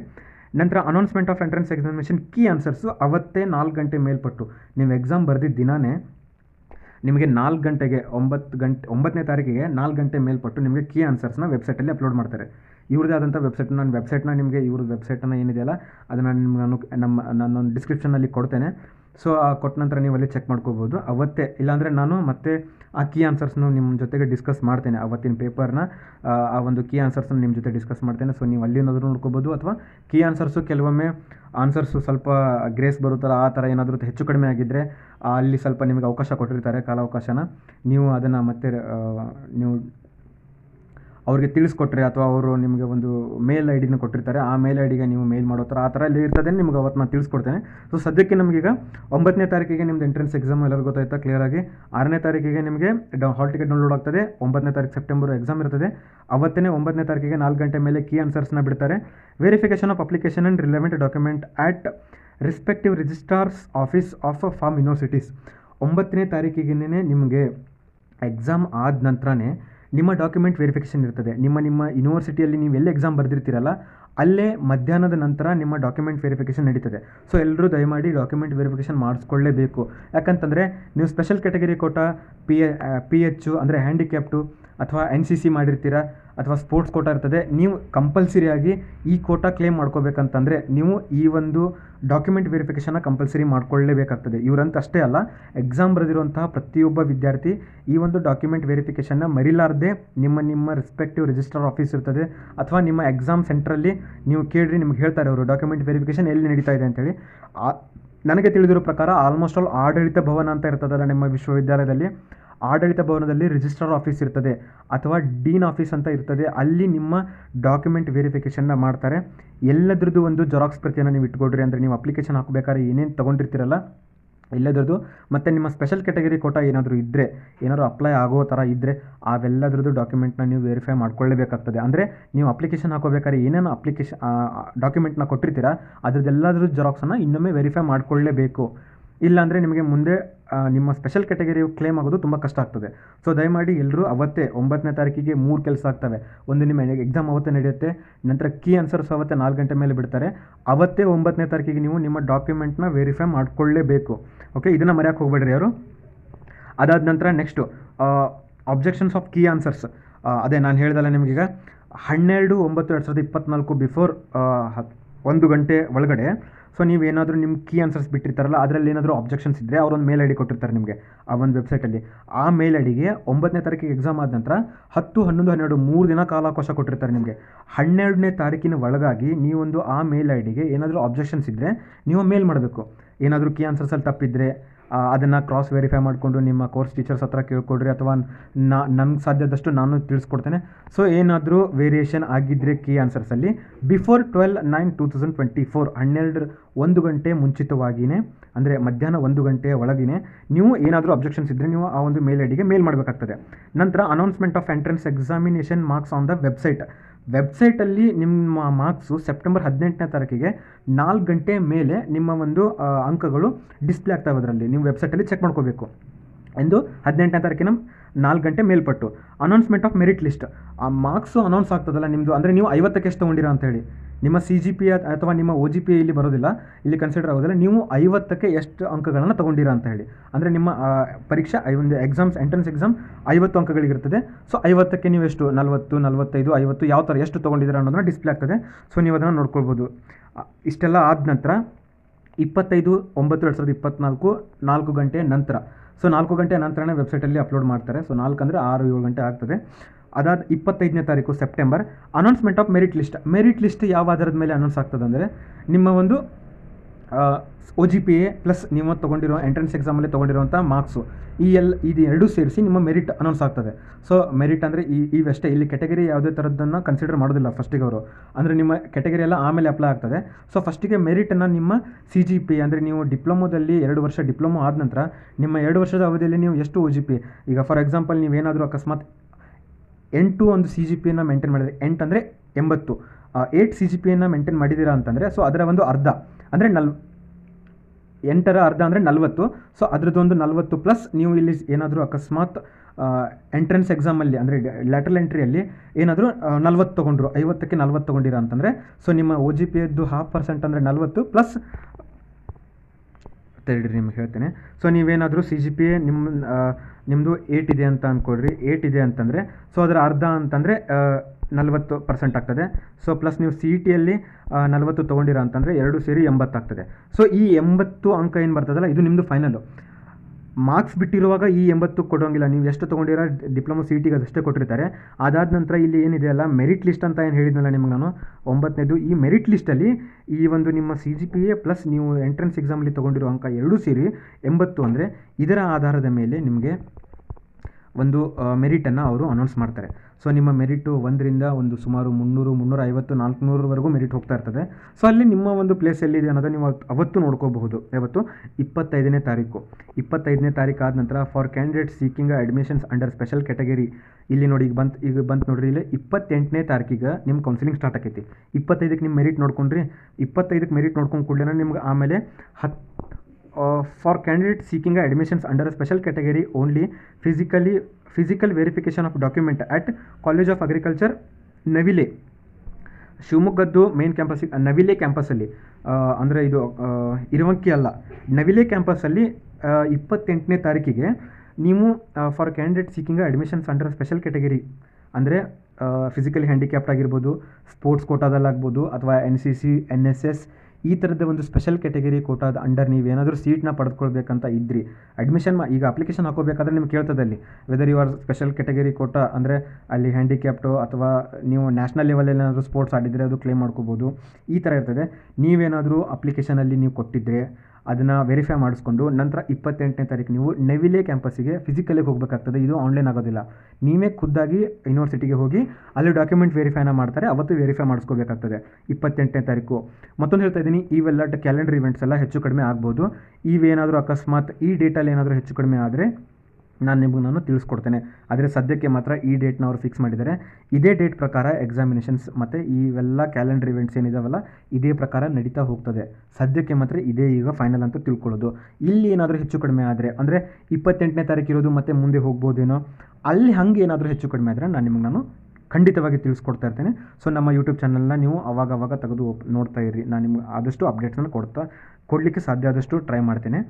ನಂತರ announcement of entrance examination key answers ಅವತ್ತೇ ನಾಲ್ಕು ಗಂಟೆ ಮೇಲ್ಪಟ್ಟು. ನೀವು ಎಕ್ಸಾಮ್ ಬರೆದಿದ್ದ ದಿನಾನೇ ನಿಮಗೆ ನಾಲ್ಕು ಗಂಟೆಗೆ ಒಂಬತ್ತು ಗಂಟೆ, ಒಂಬತ್ತನೇ ತಾರೀಕಿಗೆ ನಾಲ್ಕು ಗಂಟೆ ಮೇಲ್ಪಟ್ಟು ನಿಮಗೆ ಕೀ ಆನ್ಸರ್ಸ್ನ ವೆಬ್ಸೈಟಲ್ಲಿ ಅಪ್ಲೋಡ್ ಮಾಡ್ತಾರೆ. ಇವ್ರದ್ದೇ ಆದಂಥ ವೆಬ್ಸೈಟ್ ನಾನು ವೆಬ್ಸೈಟ್ನ ನಿಮಗೆ ಇವ್ರ ವೆಬ್ಸೈಟನ್ನು ಏನಿದೆಯಲ್ಲ, ಅದನ್ನು ನಿಮ್ಗೆ ನಾನು ನಮ್ಮ ನಾನೊಂದು ಡಿಸ್ಕ್ರಿಪ್ಷನಲ್ಲಿ ಕೊಡ್ತೇನೆ. ಸೊ ಆ ಕೊಟ್ಟ ನಂತರ ನೀವು ಅಲ್ಲಿ ಚೆಕ್ ಮಾಡ್ಕೋಬೋದು. ಅವತ್ತೇ, ಇಲ್ಲಾಂದರೆ ನಾನು ಮತ್ತೆ ಆ ಕೀ ಆನ್ಸರ್ಸ್ನು ನಿಮ್ಮ ಜೊತೆಗೆ ಡಿಸ್ಕಸ್ ಮಾಡ್ತೇನೆ ಅವತ್ತಿನ ಪೇಪರ್ನ ಆ ಒಂದು ಕೀ ಆನ್ಸರ್ಸ್ನ ನಿಮ್ಮ ಜೊತೆ ಡಿಸ್ಕಸ್ ಮಾಡ್ತೇನೆ. ಸೊ ನೀವು ಅಲ್ಲಿ ಏನಾದರೂ ನೋಡ್ಕೋಬೋದು ಅಥವಾ ಕೀ ಆನ್ಸರ್ಸು ಕೆಲವೊಮ್ಮೆ ಆನ್ಸರ್ಸು ಸ್ವಲ್ಪ ಗ್ರೇಸ್ ಬರುತ್ತಲ್ಲ, ಆ ಥರ ಏನಾದರೂ ಹೆಚ್ಚು ಕಡಿಮೆ ಆಗಿದ್ದರೆ ಅಲ್ಲಿ ಸ್ವಲ್ಪ ನಿಮಗೆ ಅವಕಾಶ ಕೊಟ್ಟಿರ್ತಾರೆ ಕಾಲಾವಕಾಶನ. ನೀವು ಅದನ್ನು ಮತ್ತೆ ನೀವು ಅವ್ರಿಗೆ ತಿಳಿಸ್ಕೊಟ್ರೆ ಅಥವಾ ಅವರು ನಿಮಗೆ ಒಂದು ಮೇಲ್ ಐ ಡಿನ ಕೊಟ್ಟಿರ್ತಾರೆ, ಆ ಮೇಲ್ ಐ ಡಿಗೆ ನೀವು ಮೇಲ್ ಮಾಡೋ ಥರ ಆ ಥರ ಇಲ್ಲಿ ಇರ್ತದೆ ನಿಮ್ಗೆ ಅವತ್ತು ನಾನು ತಿಳಿಸ್ಕೊಡ್ತೇನೆ. ಸೊ ಸದ್ಯಕ್ಕೆ ನಮಗೀಗ ಒಂಬತ್ತನೇ ತಾರೀಕಿಗೆ ನಿಮ್ದು ಎಂಟ್ರೆನ್ಸ್ ಎಕ್ಸಾಮ್ ಎಲ್ಲರಿಗೂ ಗೊತ್ತಾಯ್ತಾ ಕ್ಲಿಯರಾಗಿ ಆರನೇ ತಾರೀಕಿಗೆ ನಿಮಗೆ ಡೌ ಹಾಲ್ ಟಿಕೆಟ್ ಡೌನ್ಲೋಡ್ ಆಗ್ತದೆ. ಒಂಬತ್ತನೇ ತಾರೀಕು ಸೆಪ್ಟೆಂಬರ್ ಎಕ್ಸಾಮ್ ಇರ್ತದೆ. ಅವತ್ತೇ ಒಂಬತ್ತನೇ ತಾರೀಕಿಗೆ ನಾಲ್ಕು ಗಂಟೆ ಮೇಲೆ ಕೀ ಆನ್ಸರ್ಸ್ನ ಬಿಡ್ತಾರೆ. Verification of application and relevant document at respective registrar's office of farm universities ಒಂಬತ್ತನೇ ತಾರೀಕಿಗೆ ನಿಮಗೆ ಎಕ್ಸಾಮ್ ಆದ ನಂತರನೇ ನಿಮ್ಮ ಡಾಕ್ಯುಮೆಂಟ್ ವೆರಿಫಿಕೇಷನ್ ಇರ್ತದೆ. ನಿಮ್ಮ ನಿಮ್ಮ ಯೂನಿವರ್ಸಿಟಿಯಲ್ಲಿ ನೀವು ಎಲ್ಲಿ ಎಕ್ಸಾಮ್ ಬರೆದಿರ್ತೀರಲ್ಲ, ಅಲ್ಲೇ ಮಧ್ಯಾಹ್ನದ ನಂತರ ನಿಮ್ಮ ಡಾಕ್ಯುಮೆಂಟ್ ವೆರಿಫಿಕೇಷನ್ ನಡೀತದೆ. ಸೊ ಎಲ್ಲರೂ ದಯಮಾಡಿ ಡಾಕ್ಯುಮೆಂಟ್ ವೆರಿಫಿಕೇಷನ್ ಮಾಡಿಸ್ಕೊಳ್ಳೇಬೇಕು. ಯಾಕಂತಂದರೆ, ನೀವು special category quota P A P H ಅಂದರೆ ಹ್ಯಾಂಡಿಕ್ಯಾಪ್ಟು ಅಥವಾ ಎನ್ ಸಿ ಸಿ ಮಾಡಿರ್ತೀರಾ ಅಥವಾ ಸ್ಪೋರ್ಟ್ಸ್ ಕೋಟಾ ಇರ್ತದೆ, ನೀವು ಕಂಪಲ್ಸರಿಯಾಗಿ ಈ ಕೋಟಾ ಕ್ಲೇಮ್ ಮಾಡ್ಕೋಬೇಕಂತಂದರೆ ನೀವು ಈ ಒಂದು ಡಾಕ್ಯುಮೆಂಟ್ ವೆರಿಫಿಕೇಷನ್ನ ಕಂಪಲ್ಸರಿ ಮಾಡ್ಕೊಳ್ಳೇಬೇಕಾಗ್ತದೆ. ಇವರಂತ ಅಷ್ಟೇ ಅಲ್ಲ ಎಕ್ಸಾಮ್ ಬರೆದಿರುವಂತಹ ಪ್ರತಿಯೊಬ್ಬ ವಿದ್ಯಾರ್ಥಿ ಈ ಒಂದು ಡಾಕ್ಯುಮೆಂಟ್ ವೆರಿಫಿಕೇಷನ್ನ ಮರಿಲಾರದೆ ನಿಮ್ಮ ನಿಮ್ಮ ರೆಸ್ಪೆಕ್ಟಿವ್ ರಿಜಿಸ್ಟರ್ ಆಫೀಸ್ ಇರ್ತದೆ ಅಥವಾ ನಿಮ್ಮ ಎಕ್ಸಾಮ್ ಸೆಂಟ್ರಲ್ಲಿ ನೀವು ಕೇಳಿರಿ, ನಿಮ್ಗೆ ಹೇಳ್ತಾರೆ ಅವರು ಡಾಕ್ಯುಮೆಂಟ್ ವೆರಿಫಿಕೇಷನ್ ಎಲ್ಲಿ ನಡೀತಾ ಇದೆ ಅಂತೇಳಿ. ಆ ನನಗೆ ತಿಳಿದಿರೋ ಪ್ರಕಾರ ಆಲ್ಮೋಸ್ಟ್ ಆಲ್ ಆಡಳಿತ ಭವನ ಅಂತ ಇರ್ತದಲ್ಲ ನಿಮ್ಮ ವಿಶ್ವವಿದ್ಯಾಲಯದಲ್ಲಿ, ಆಡಳಿತ ಭವನದಲ್ಲಿ ರಿಜಿಸ್ಟ್ರಾರ್ ಆಫೀಸ್ ಇರ್ತದೆ ಅಥವಾ ಡೀನ್ ಆಫೀಸ್ ಅಂತ ಇರ್ತದೆ. ಅಲ್ಲಿ ನಿಮ್ಮ ಡಾಕ್ಯುಮೆಂಟ್ ವೆರಿಫಿಕೇಷನ್ನ ಮಾಡ್ತಾರೆ. ಎಲ್ಲದ್ರದ್ದು ಒಂದು ಜೆರಾಕ್ಸ್ ಪ್ರತಿಯನ್ನು ನೀವು ಇಟ್ಕೊಡ್ರಿ ಅಂದರೆ ನೀವು ಅಪ್ಲಿಕೇಶನ್ ಹಾಕಬೇಕಾದ್ರೆ ಏನೇನು ತೊಗೊಂಡಿರ್ತೀರಲ್ಲ ಎಲ್ಲದ್ರದ್ದು. ಮತ್ತು ನಿಮ್ಮ ಸ್ಪೆಷಲ್ ಕ್ಯಾಟಗರಿ ಕೋಟ ಏನಾದರೂ ಇದ್ದರೆ ಏನಾದರೂ ಅಪ್ಲೈ ಆಗೋ ಥರ ಇದ್ದರೆ ಅವೆಲ್ಲದ್ರದ್ದು ಡಾಕ್ಯುಮೆಂಟ್ನ ನೀವು ವೆರಿಫೈ ಮಾಡ್ಕೊಳ್ಳೇಬೇಕಾಗ್ತದೆ. ಅಂದರೆ ನೀವು ಅಪ್ಲಿಕೇಶನ್ ಹಾಕೋಬೇಕಾದ್ರೆ ಏನೇನು ಅಪ್ಲಿಕೇಶನ್ ಡಾಕ್ಯುಮೆಂಟ್ನ ಕೊಟ್ಟಿರ್ತೀರಾ, ಅದ್ರದ್ದೆಲ್ಲದ್ರ ಜೆರಾಕ್ಸನ್ನು ಇನ್ನೊಮ್ಮೆ ವೆರಿಫೈ ಮಾಡ್ಕೊಳ್ಳೇಬೇಕು. ಇಲ್ಲಾಂದರೆ ನಿಮಗೆ ಮುಂದೆ ನಿಮ್ಮ ಸ್ಪೆಷಲ್ ಕ್ಯಾಟಗರಿ ಕ್ಲೇಮ್ ಆಗೋದು ತುಂಬ ಕಷ್ಟ ಆಗ್ತದೆ. ಸೊ ದಯಮಾಡಿ ಎಲ್ಲರೂ ಅವತ್ತೇ ಒಂಬತ್ತನೇ ತಾರೀಕಿಗೆ ಮೂರು ಕೆಲಸ ಆಗ್ತವೆ. ಒಂದು ನಿಮ್ಮ ಎಕ್ಸಾಮ್ ಅವತ್ತೇ ನಡೆಯುತ್ತೆ, ನಂತರ ಕೀ ಆನ್ಸರ್ಸ್ ಅವತ್ತೇ ನಾಲ್ಕು ಗಂಟೆ ಮೇಲೆ ಬಿಡ್ತಾರೆ. ಅವತ್ತೇ ಒಂಬತ್ತನೇ ತಾರೀಕಿಗೆ ನೀವು ನಿಮ್ಮ ಡಾಕ್ಯುಮೆಂಟ್ನ ವೆರಿಫೈ ಮಾಡಿಕೊಳ್ಳೇಬೇಕು. ಓಕೆ ಇದನ್ನು ಮರೆಯೋಕೆ ಹೋಗಬೇಡ್ರಿ ಯಾರು? ಅದಾದ ನಂತರ next objections of key answers ಅದೇ ನಾನು ಹೇಳಿದಲ್ಲ ನಿಮಗೀಗ. ಹನ್ನೆರಡು, ಒಂಬತ್ತು, ಎರಡು ಸಾವಿರದ ಇಪ್ಪತ್ತ್ನಾಲ್ಕು ಬಿಫೋರ್ ಒಂದು ಗಂಟೆ ಒಳಗಡೆ ಸೊ ನೀವೇನಾದರೂ ನಿಮ್ಮ ಕೀ ಆನ್ಸರ್ಸ್ ಬಿಟ್ಟಿರ್ತಾರಲ್ಲ, ಅದರಲ್ಲಿ ಏನಾದರೂ ಅಬ್ಜೆಕ್ಷನ್ಸ್ ಇದ್ದರೆ ಅವರೊಂದು ಮೇಲ್ ಐ ಕೊಟ್ಟಿರ್ತಾರೆ ನಿಮಗೆ ಆ ಒಂದು ವೆಬ್ಸೈಟಲ್ಲಿ ಆ ಮೇಲ್ ಐ ಡಿಗೆ ಒಂಬತ್ತನೇ ತಾರೀಕಿಗೆ ಎಕ್ಸಾಮ್ ಆದ ನಂತರ ಹತ್ತು, ಹನ್ನೊಂದು, ಹನ್ನೆರಡು, ಮೂರು ದಿನ ಕಾಲಾವಕಾಶ ಕೊಟ್ಟಿರ್ತಾರೆ ನಿಮಗೆ. ಹನ್ನೆರಡನೇ ತಾರೀಕಿನ ಒಳಗಾಗಿ ನೀವೊಂದು ಆ ಮೇಲ್ ಐ ಡಿಗೆ ಏನಾದರೂ ಅಬ್ಜೆಕ್ಷನ್ಸ್ ಇದ್ದರೆ ನೀವು ಮೇಲ್ ಮಾಡಬೇಕು. ಏನಾದರೂ ಕೀ ಆನ್ಸರ್ಸಲ್ಲಿ ತಪ್ಪಿದ್ರೆ ಅದನ್ನು ಕ್ರಾಸ್ ವೆರಿಫೈ ಮಾಡಿಕೊಂಡು ನಿಮ್ಮ ಕೋರ್ಸ್ ಟೀಚರ್ಸ್ ಹತ್ರ ಕೇಳ್ಕೊಡ್ರಿ ಅಥವಾ ನನಗೆ ಸಾಧ್ಯದಷ್ಟು ನಾನು ತಿಳಿಸ್ಕೊಡ್ತೇನೆ. ಸೊ ಏನಾದರೂ ವೇರಿಯೇಷನ್ ಆಗಿದ್ದರೆ key ಆನ್ಸರ್ಸಲ್ಲಿ before twelve nine two thousand twenty four ಹನ್ನೆರಡು ಒಂದು ಗಂಟೆ ಮುಂಚಿತವಾಗಿಯೇ ಅಂದರೆ ಮಧ್ಯಾಹ್ನ ಒಂದು ಗಂಟೆ ಒಳಗಿನೇ, ನೀವು ಏನಾದರೂ ಅಬ್ಜೆಕ್ಷನ್ಸ್ ಇದ್ದರೆ ನೀವು ಆ ಒಂದು ಮೇಲ್ ಐ ಡಿಗೆ ಮೇಲ್ ಮಾಡಬೇಕಾಗ್ತದೆ. ನಂತರ announcement of entrance examination marks on the website ವೆಬ್ಸೈಟಲ್ಲಿ ನಿಮ್ಮ ಮಾರ್ಕ್ಸು ಸೆಪ್ಟೆಂಬರ್ ಹದಿನೆಂಟನೇ ತಾರೀಕಿಗೆ ನಾಲ್ಕು ಗಂಟೆ ಮೇಲೆ ನಿಮ್ಮ ಒಂದು ಅಂಕಗಳು ಡಿಸ್ಪ್ಲೇ ಆಗ್ತಾವೆ ಅದರಲ್ಲಿ. ನೀವು ವೆಬ್ಸೈಟಲ್ಲಿ ಚೆಕ್ ಮಾಡ್ಕೋಬೇಕು. ಎಂದು ಹದಿನೆಂಟನೇ ತಾರೀಕಿನ ನಾಲ್ಕು ಗಂಟೆ ಮೇಲ್ಪಟ್ಟು. ಅನೌನ್ಸ್ಮೆಂಟ್ ಆಫ್ ಮೆರಿಟ್ ಲಿಸ್ಟ್ ಆ ಮಾರ್ಕ್ಸು ಅನೌನ್ಸ್ ಆಗ್ತದಲ್ಲ ನಿಮ್ಮದು ಅಂದರೆ ನೀವು ಐವತ್ತಕ್ಕೆ ಎಷ್ಟು ತೊಗೊಂಡಿರ ಅಂತ ಹೇಳಿ. ನಿಮ್ಮ ಸಿ ಜಿ ಪಿ ಅಥವಾ ನಿಮ್ಮ ಒ ಜಿ ಪಿ ಇಲ್ಲಿ ಬರೋದಿಲ್ಲ. ಇಲ್ಲಿ ಕನ್ಸಿಡರ್ ಆಗೋದಿಲ್ಲ. ನೀವು ಐವತ್ತಕ್ಕೆ ಎಷ್ಟು ಅಂಕಗಳನ್ನು ತೊಗೊಂಡಿರ ಅಂತ ಹೇಳಿ. ಅಂದರೆ ನಿಮ್ಮ ಪರೀಕ್ಷೆ ಐ, ಒಂದು ಎಕ್ಸಾಮ್ಸ್ ಎಂಟ್ರೆನ್ಸ್ ಎಕ್ಸಾಮ್ ಐವತ್ತು ಅಂಕಗಳಿಗಿರ್ತದೆ. ಸೊ ಐವತ್ತಕ್ಕೆ ನೀವು ಎಷ್ಟು? ನಲವತ್ತು, ನಲವತ್ತೈದು, ಐವತ್ತು, ಯಾವ ಥರ ಎಷ್ಟು ತೊಗೊಂಡಿದ್ದೀರಾ ಅನ್ನೋದನ್ನ ಡಿಸ್ಪ್ಲೇ ಆಗ್ತದೆ. ಸೊ ನೀವು ಅದನ್ನು ನೋಡ್ಕೊಳ್ಬೋದು. ಇಷ್ಟೆಲ್ಲ ಆದ ನಂತರ ಇಪ್ಪತ್ತೈದು ಒಂಬತ್ತು ಎರಡು ಸಾವಿರದ ಇಪ್ಪತ್ನಾಲ್ಕು ನಾಲ್ಕು ಗಂಟೆ ನಂತರ. ಸೊ ನಾಲ್ಕು ಗಂಟೆ ನಂತರನೇ ವೆಬ್ಸೈಟಲ್ಲಿ ಅಪ್ಲೋಡ್ ಮಾಡ್ತಾರೆ. ಸೊ ನಾಲ್ಕು ಅಂದರೆ ಆರು ಏಳು ಗಂಟೆ ಆಗ್ತದೆ. ಅದಾದ ಇಪ್ಪತ್ತೈದನೇ ತಾರೀಕು September announcement of merit list merit list ಯಾವ ಆಧಾರದ ಮೇಲೆ ಅನೌನ್ಸ್ ಆಗ್ತದೆ ಅಂದರೆ, ನಿಮ್ಮ ಒಂದು O G P A plus ನೀವು ತೊಗೊಂಡಿರೋ ಎಂಟ್ರೆನ್ಸ್ ಎಕ್ಸಾಮಲ್ಲಿ ತೊಗೊಂಡಿರುವಂಥ ಮಾರ್ಕ್ಸು ಈ ಎಲ್, ಇದು ಎರಡೂ ಸೇರಿಸಿ ನಿಮ್ಮ ಮೆರಿಟ್ ಅನೌನ್ಸ್ ಆಗ್ತದೆ. ಸೊ ಮೆರಿಟ್ ಅಂದರೆ ಈ ಇವೆಷ್ಟೇ ಇಲ್ಲಿ ಕೆಟಗರಿ ಯಾವುದೇ ಥರದ್ದನ್ನು ಕನ್ಸಿಡರ್ ಮಾಡೋದಿಲ್ಲ ಫಸ್ಟಿಗೆ ಅವರು. ಅಂದರೆ ನಿಮ್ಮ ಕೆಟಗರಿ ಎಲ್ಲ ಆಮೇಲೆ ಅಪ್ಲೈ ಆಗ್ತದೆ. ಸೊ ಫಸ್ಟಿಗೆ ಮೆರಿಟನ್ನು ನಿಮ್ಮ ಸಿ ಜಿ ಪಿ ಅಂದರೆ ನೀವು ಡಿಪ್ಲೊಮೋದಲ್ಲಿ ಎರಡು ವರ್ಷ ಡಿಪ್ಲೊಮೊ ಆದ ನಂತರ ನಿಮ್ಮ ಎರಡು ವರ್ಷದ ಅವಧಿಯಲ್ಲಿ ನೀವು ಎಷ್ಟು ಒ ಜಿ ಪಿ ಈಗ ಫಾರ್ ಎಕ್ಸಾಂಪಲ್ ನೀವೇನಾದರೂ ಅಕಸ್ಮಾತ್ ಎಂಟು ಒಂದು ಸಿ ಜಿ ಪಿಯನ್ನು ಮೇಂಟೈನ್ ಮಾಡಿದರೆ, ಎಂಟು ಅಂದರೆ ಎಂಬತ್ತು. ಏಯ್ಟ್ ಸಿ ಜಿ ಪಿಯನ್ನು ಮೇಂಟೈನ್ ಮಾಡಿದ್ದೀರಾ ಅಂತಂದರೆ ಸೊ ಅದರ ಒಂದು ಅರ್ಧ. ಅಂದರೆ ನಲ್ ಎಂಟರ ಅರ್ಧ ಅಂದರೆ ನಲವತ್ತು. ಸೊ ಅದರದ್ದೊಂದು ನಲವತ್ತು ಪ್ಲಸ್ ನೀವು ಇಲ್ಲಿ ಏನಾದರೂ ಅಕಸ್ಮಾತ್ ಎಂಟ್ರೆನ್ಸ್ ಎಕ್ಸಾಮಲ್ಲಿ ಅಂದರೆ ಲ್ಯಾಟ್ರಲ್ ಎಂಟ್ರಿಯಲ್ಲಿ ಏನಾದರೂ ನಲವತ್ತು ತೊಗೊಂಡ್ರು, ಐವತ್ತಕ್ಕೆ ನಲವತ್ತು ತೊಗೊಂಡಿರ ಅಂತಂದರೆ ಸೊ ನಿಮ್ಮ ಒ ಜಿ ಪಿ ಎದ್ದು ಹಾಫ್ ಪರ್ಸೆಂಟ್ ಅಂದರೆ ನಲವತ್ತು ಪ್ಲಸ್ ತೆರಡಿರಿ ನಿಮ್ಗೆ ಹೇಳ್ತೇನೆ. ಸೊ ನೀವೇನಾದರೂ ಸಿ ಜಿ ಪಿ ನಿಮ್ಮ ನಿಮ್ಮದು ಏಟ್ ಇದೆ ಅಂತ ಅಂದ್ಕೊಡ್ರಿ ಏಟ್ ಇದೆ ಅಂತಂದರೆ ಸೊ ಅದರ ಅರ್ಧ ಅಂತಂದರೆ ನಲವತ್ತು ಪರ್ಸೆಂಟ್ ಆಗ್ತದೆ. ಸೊ ಪ್ಲಸ್ ನೀವು ಸಿ ಇ ಟಿಯಲ್ಲಿ ನಲವತ್ತು ತೊಗೊಂಡಿರ ಅಂತಂದರೆ ಎರಡು ಸೇರಿ ಎಂಬತ್ತಾಗ್ತದೆ. ಸೊ ಈ ಎಂಬತ್ತು ಅಂಕ ಏನು ಬರ್ತದಲ್ಲ, ಇದು ನಿಮ್ಮದು ಫೈನಲು ಮಾರ್ಕ್ಸ್ ಬಿಟ್ಟಿರುವಾಗ ಈ ಎಂಬತ್ತು ಕೊಡೋಂಗಿಲ್ಲ. ನೀವು ಎಷ್ಟು ತೊಗೊಂಡಿರೋ, ಡಿಪ್ಲೊಮಾ ಸಿ ಟಿಗೆ ಅದಷ್ಟೇ ಕೊಟ್ಟಿರ್ತಾರೆ. ಅದಾದ ನಂತರ ಇಲ್ಲಿ ಏನಿದೆಯಲ್ಲ ಮೆರಿಟ್ ಲಿಸ್ಟ್ ಅಂತ ಏನು ಹೇಳಿದ್ನಲ್ಲ ನಿಮ್ಗೆ ನಾನು? ಒಂಬತ್ತನೇದು ಈ ಮೆರಿಟ್ ಲಿಸ್ಟಲ್ಲಿ ಈ ಒಂದು ನಿಮ್ಮ C G P A plus ನೀವು ಎಂಟ್ರೆನ್ಸ್ ಎಕ್ಸಾಮಲ್ಲಿ ತೊಗೊಂಡಿರೋ ಅಂಕ ಎರಡೂ ಸೇರಿ ಎಂಬತ್ತು ಅಂದರೆ ಇದರ ಆಧಾರದ ಮೇಲೆ ನಿಮಗೆ ಒಂದು ಮೆರಿಟನ್ನು ಅವರು ಅನೌನ್ಸ್ ಮಾಡ್ತಾರೆ. ಸೊ ನಿಮ್ಮ ಮೆರಿಟು ಒಂದರಿಂದ ಒಂದು ಸುಮಾರು ಮುನ್ನೂರು ಮುನ್ನೂರ ಐವತ್ತು ನಾಲ್ಕುನೂರವರೆಗೂ ಮೆರಿಟ್ ಹೋಗ್ತಾ ಇರ್ತದೆ. ಸೊ ಅಲ್ಲಿ ನಿಮ್ಮ ಒಂದು ಪ್ಲೇಸ್ ಎಲ್ಲಿದೆ ಅನ್ನೋದು ನೀವು ಅವತ್ತು- ನೋಡ್ಕೋಬಹುದು. ಯಾವತ್ತು? ಇಪ್ಪತ್ತೈದನೇ ತಾರೀಕು. ಇಪ್ಪತ್ತೈದನೇ ತಾರೀಕು ಆದ ನಂತರ for candidate seeking admissions under special category ಇಲ್ಲಿ ನೋಡಿ ಈಗ ಬಂತು ಈಗ ಬಂತು ನೋಡ್ರಿ ಇಲ್ಲಿ ಇಪ್ಪತ್ತೆಂಟನೇ ತಾರೀಕಿಗೆ ನಿಮ್ಮ ಕೌನ್ಸಿಲಿಂಗ್ ಸ್ಟಾರ್ಟ್ ಆಕೈತಿ. ಇಪ್ಪತ್ತೈದಕ್ಕೆ ನಿಮ್ಮ ಮೆರಿಟ್ ನೋಡ್ಕೊಂಡ್ರಿ. ಇಪ್ಪತ್ತೈದಕ್ಕೆ ಮೆರಿಟ್ ನೋಡ್ಕೊಂಡು ಕೂಡಲೇ ನಿಮ್ಗೆ ಆಮೇಲೆ ಹತ್ತು for candidate seeking admissions under special category only physically physical verification of document at college of agriculture Navile ಶಿವಮೊಗ್ಗದ್ದು main campus Navile ಕ್ಯಾಂಪಸ್ಸಲ್ಲಿ ಅಂದರೆ ಇದು ಇರುವಂಕಿ ಅಲ್ಲ. ನವಿಲೆ ಕ್ಯಾಂಪಸ್ಸಲ್ಲಿ ಇಪ್ಪತ್ತೆಂಟನೇ ತಾರೀಕಿಗೆ ನೀವು for candidate seeking admissions under special category ಅಂದರೆ ಫಿಸಿಕಲಿ ಹ್ಯಾಂಡಿಕ್ಯಾಪ್ಟ್ ಆಗಿರ್ಬೋದು ಸ್ಪೋರ್ಟ್ಸ್ ಕೋಟಾದಲ್ಲಾಗ್ಬೋದು ಅಥವಾ N C C N S S ಈ ಥರದ ಒಂದು ಸ್ಪೆಷಲ್ ಕ್ಯಾಟಗರಿ ಕೋಟಾದ ಅಂಡರ್ ನೀವು ಏನಾದರೂ ಸೀಟ್ನ ಪಡೆದುಕೊಳ್ಬೇಕಂತ ಇದ್ರಿ ಅಡ್ಮಿಷನ್ ಮಾ ಈಗ ಅಪ್ಲಿಕೇಶನ್ ಹಾಕೋಬೇಕಾದ್ರೆ ನಿಮ್ಗೆ ಕೇಳ್ತದಲ್ಲಿ whether you are special category quota ಅಂದರೆ ಅಲ್ಲಿ ಹ್ಯಾಂಡಿಕ್ಯಾಪ್ಟು ಅಥವಾ ನೀವು ನ್ಯಾಷನಲ್ ಲೆವೆಲಲ್ಲಿ ಏನಾದರೂ ಸ್ಪೋರ್ಟ್ಸ್ ಆಡಿದರೆ ಅದು ಕ್ಲೇಮ್ ಮಾಡ್ಕೋಬೋದು, ಈ ಥರ ಇರ್ತದೆ. ನೀವೇನಾದರೂ ಅಪ್ಲಿಕೇಶನಲ್ಲಿ ನೀವು ಕೊಟ್ಟಿದ್ದರೆ ಅದನ್ನು ವೆರಿಫೈ ಮಾಡಿಸ್ಕೊಂಡು ನಂತರ ಇಪ್ಪತ್ತೆಂಟನೇ ತಾರೀಕು ನೀವು ನೆವಿಲೆ ಕ್ಯಾಂಪಸ್ಸಿಗೆ ಫಿಸಿಕಲಿಗೆ ಹೋಗಬೇಕಾಗ್ತದೆ. ಇದು ಆನ್ಲೈನ್ ಆಗೋದಿಲ್ಲ. ನೀವೇ ಖುದ್ದಾಗಿ ಯೂನಿವರ್ಸಿಟಿಗೆ ಹೋಗಿ ಅಲ್ಲಿ ಡಾಕ್ಯುಮೆಂಟ್ ವೆರಿಫೈನ ಮಾಡ್ತಾರೆ, ಅವತ್ತು ವೆರಿಫೈ ಮಾಡಿಸ್ಕೋಬೇಕಾಗ್ತದೆ ಇಪ್ಪತ್ತೆಂಟನೇ ತಾರೀಕು ಮತ್ತೊಂದು ಹೇಳ್ತಾ ಇದ್ದೀನಿ ಇವೆಲ್ಲ ಕ್ಯಾಲೆಂಡರ್ ಇವೆಂಟ್ಸ್ ಎಲ್ಲ ಹೆಚ್ಚು ಕಡಿಮೆ ಆಗ್ಬೋದು. ಇವೇನಾದರೂ ಅಕಸ್ಮಾತ್ ಈ ಡೇಟಲ್ಲಿ ಏನಾದರೂ ಹೆಚ್ಚು ಕಡಿಮೆ ಆದರೆ ನಾನು ನಿಮಗೆ ನಾನು ತಿಳಿಸ್ಕೊಡ್ತೇನೆ. ಆದರೆ ಸದ್ಯಕ್ಕೆ ಮಾತ್ರ ಈ ಡೇಟ್ನ ಅವರು ಫಿಕ್ಸ್ ಮಾಡಿದ್ದಾರೆ ಇದೇ ಡೇಟ್ ಪ್ರಕಾರ ಎಕ್ಸಾಮಿನೇಷನ್ಸ್ ಮತ್ತು ಇವೆಲ್ಲ ಕ್ಯಾಲೆಂಡರ್ ಇವೆಂಟ್ಸ್ ಏನಿದಾವಲ್ಲ, ಇದೇ ಪ್ರಕಾರ ನಡೀತಾ ಹೋಗ್ತದೆ. ಸದ್ಯಕ್ಕೆ ಮಾತ್ರ ಇದೇ ಈಗ ಫೈನಲ್ ಅಂತ ತಿಳ್ಕೊಳ್ಳೋದು. ಇಲ್ಲಿ ಏನಾದರೂ ಹೆಚ್ಚು ಕಡಿಮೆ ಆದರೆ, ಅಂದರೆ ಇಪ್ಪತ್ತೆಂಟನೇ ತಾರೀಕು ಇರೋದು ಮತ್ತು ಮುಂದೆ ಹೋಗ್ಬೋದೇನೋ, ಅಲ್ಲಿ ಹಂಗೆ ಏನಾದರೂ ಹೆಚ್ಚು ಕಡಿಮೆ ಆದರೆ ನಾನು ನಿಮಗೆ ನಾನು ಖಂಡಿತವಾಗಿ ತಿಳಿಸ್ಕೊಡ್ತಾ ಇರ್ತೇನೆ. ಸೊ ನಮ್ಮ ಯೂಟ್ಯೂಬ್ ಚಾನಲ್ನ ನೀವು ಅವಾಗ ಅವಾಗ ತೆಗೆದು ನೋಡ್ತಾ ಇರಿ ನಾನು ನಿಮ್ಗೆ ಆದಷ್ಟು ಅಪ್ಡೇಟ್ಸನ್ನು ಕೊಡ್ತಾ, ಕೊಡಲಿಕ್ಕೆ ಸಾಧ್ಯ ಆದಷ್ಟು ಟ್ರೈ ಮಾಡ್ತೇನೆ.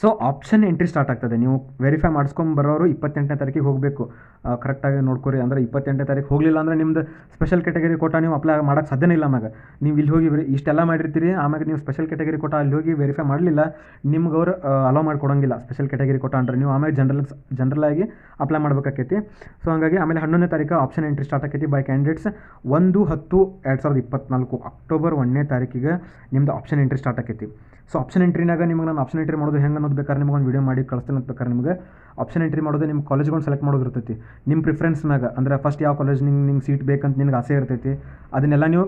ಸೊ ಆಪ್ಷನ್ ಎಂಟ್ರಿ ಸ್ಟಾರ್ಟ್ ಆಗ್ತದೆ. ನೀವು ವೆರಿಫೈ ಬರೋರು ಇಪ್ಪತ್ತೆಂಟನೇ ತಾರೀಕಿಗೆ ಹೋಗಬೇಕು. ಕರೆಕ್ಟಾಗಿ ನೋಡ್ಕೊರಿ ಅಂದರೆ ಇಪ್ಪತ್ತೆಂಟನೇ ತಾರೀಕು ಹೋಗಲಿಲ್ಲ ಅಂದರೆ ನಿಮ್ದು ಸ್ಪೆಷಲ್ ಕ್ಯಾಟಗರಿ ಕೋಟಾ ನೀವು ಅಪ್ಲೈ ಮಾಡೋಕ್ಕೆ ಸಾಧ್ಯನೇ ಇಲ್ಲ ಆಮ್ಯಾಗ ನೀವು ಇಲ್ಲಿ ಹೋಗಿ ಇಷ್ಟೆಲ್ಲ ಮಾಡಿರ್ತೀರಿ ಆಮೇಲೆ ನೀವು ಸ್ಪೆಷಲ್ ಕ್ಯಾಟಗರಿ ಕೋಟಾ ಅಲ್ಲಿ ಹೋಗಿ ವೆರಿಫೈ ಮಾಡಲಿಲ್ಲ, ನಿಮ್ಗೆ ಅವ್ರು ಅಲೋ ಮಾಡಿಕೊಡೋಂಗಿಲ್ಲ ಸ್ಪೆಷಲ್ ಕ್ಯಾಟಗರಿ ಕೋಟಾ ಅಂದ್ರೆ. ನೀವು ಆಮೇಲೆ ಜನರಲ್ ಜನರಲ್ ಆಗಿ ಅಪ್ಲೈ ಮಾಡಬೇಕಾಕೈತಿ. ಸೊ ಹಾಗಾಗಿ ಆಮೇಲೆ ಹನ್ನೊಂದನೇ ತಾರೀಕು ಆಪ್ಷನ್ ಎಂಟ್ರಿ ಸ್ಟಾರ್ಟ್ ಆಕೈತಿ ಬೈ ಕ್ಯಾಂಡಿಡೇಟ್ಸ್ ಒಂದು, ಹತ್ತು, ಎರಡು ಸಾವಿರದ ಇಪ್ಪತ್ನಾಲ್ಕು ಅಕ್ಟೋಬರ್ ಒಂದನೇ ತಾರೀಕಿಗೆ ನಿಮ್ದು ಆಪ್ಷನ್ ಎಂಟ್ರಿ ಸ್ಟಾರ್ಟ್ ಆಕೈತಿ. ಸೊ ಆಪ್ಷನ್ ಎಂಟ್ರಿನಾಗ ನಿಮಗೆ ನಾನು ಆಪ್ಷನ್ ಎಂಟ್ರಿ ಮಾಡೋದು ಹೆಂಗೆ ಅನ್ನೋದು ಬೇಕಾದ್ರೆ ನಿಮ್ಗೆ ಒಂದು ವಿಡಿಯೋ ಮಾಡಿ ಕಳಿಸ್ತೇನೆ ಅಂತ ಬೇಕಾದ್ರೆ ನಿಮಗೆ ಆಪ್ಷನ್ ಎಂಟ್ರಿ ಮಾಡೋದು ನಿಮ್ಮ ಕಾಲೇಜ್ಗೊಂಡು ಸೆಲೆಕ್ಟ್ ಮಾಡೋದು ಇರ್ತೈತಿ. ನಿಮ್ಮ ಪ್ರಿಫರೆನ್ಸ್ ಮ್ಯಾಗ ಅಂದರೆ ಫಸ್ಟ್ ಯಾವ ಕಾಲೇಜ್ ನಿಂಗೆ ನಿಂಗೆ ಸೀಟ್ ಬೇಕಂತ ನಿನಗೆ ಆಸೆ ಇರ್ತೈತಿ, ಅದನ್ನೆಲ್ಲ ನೀವು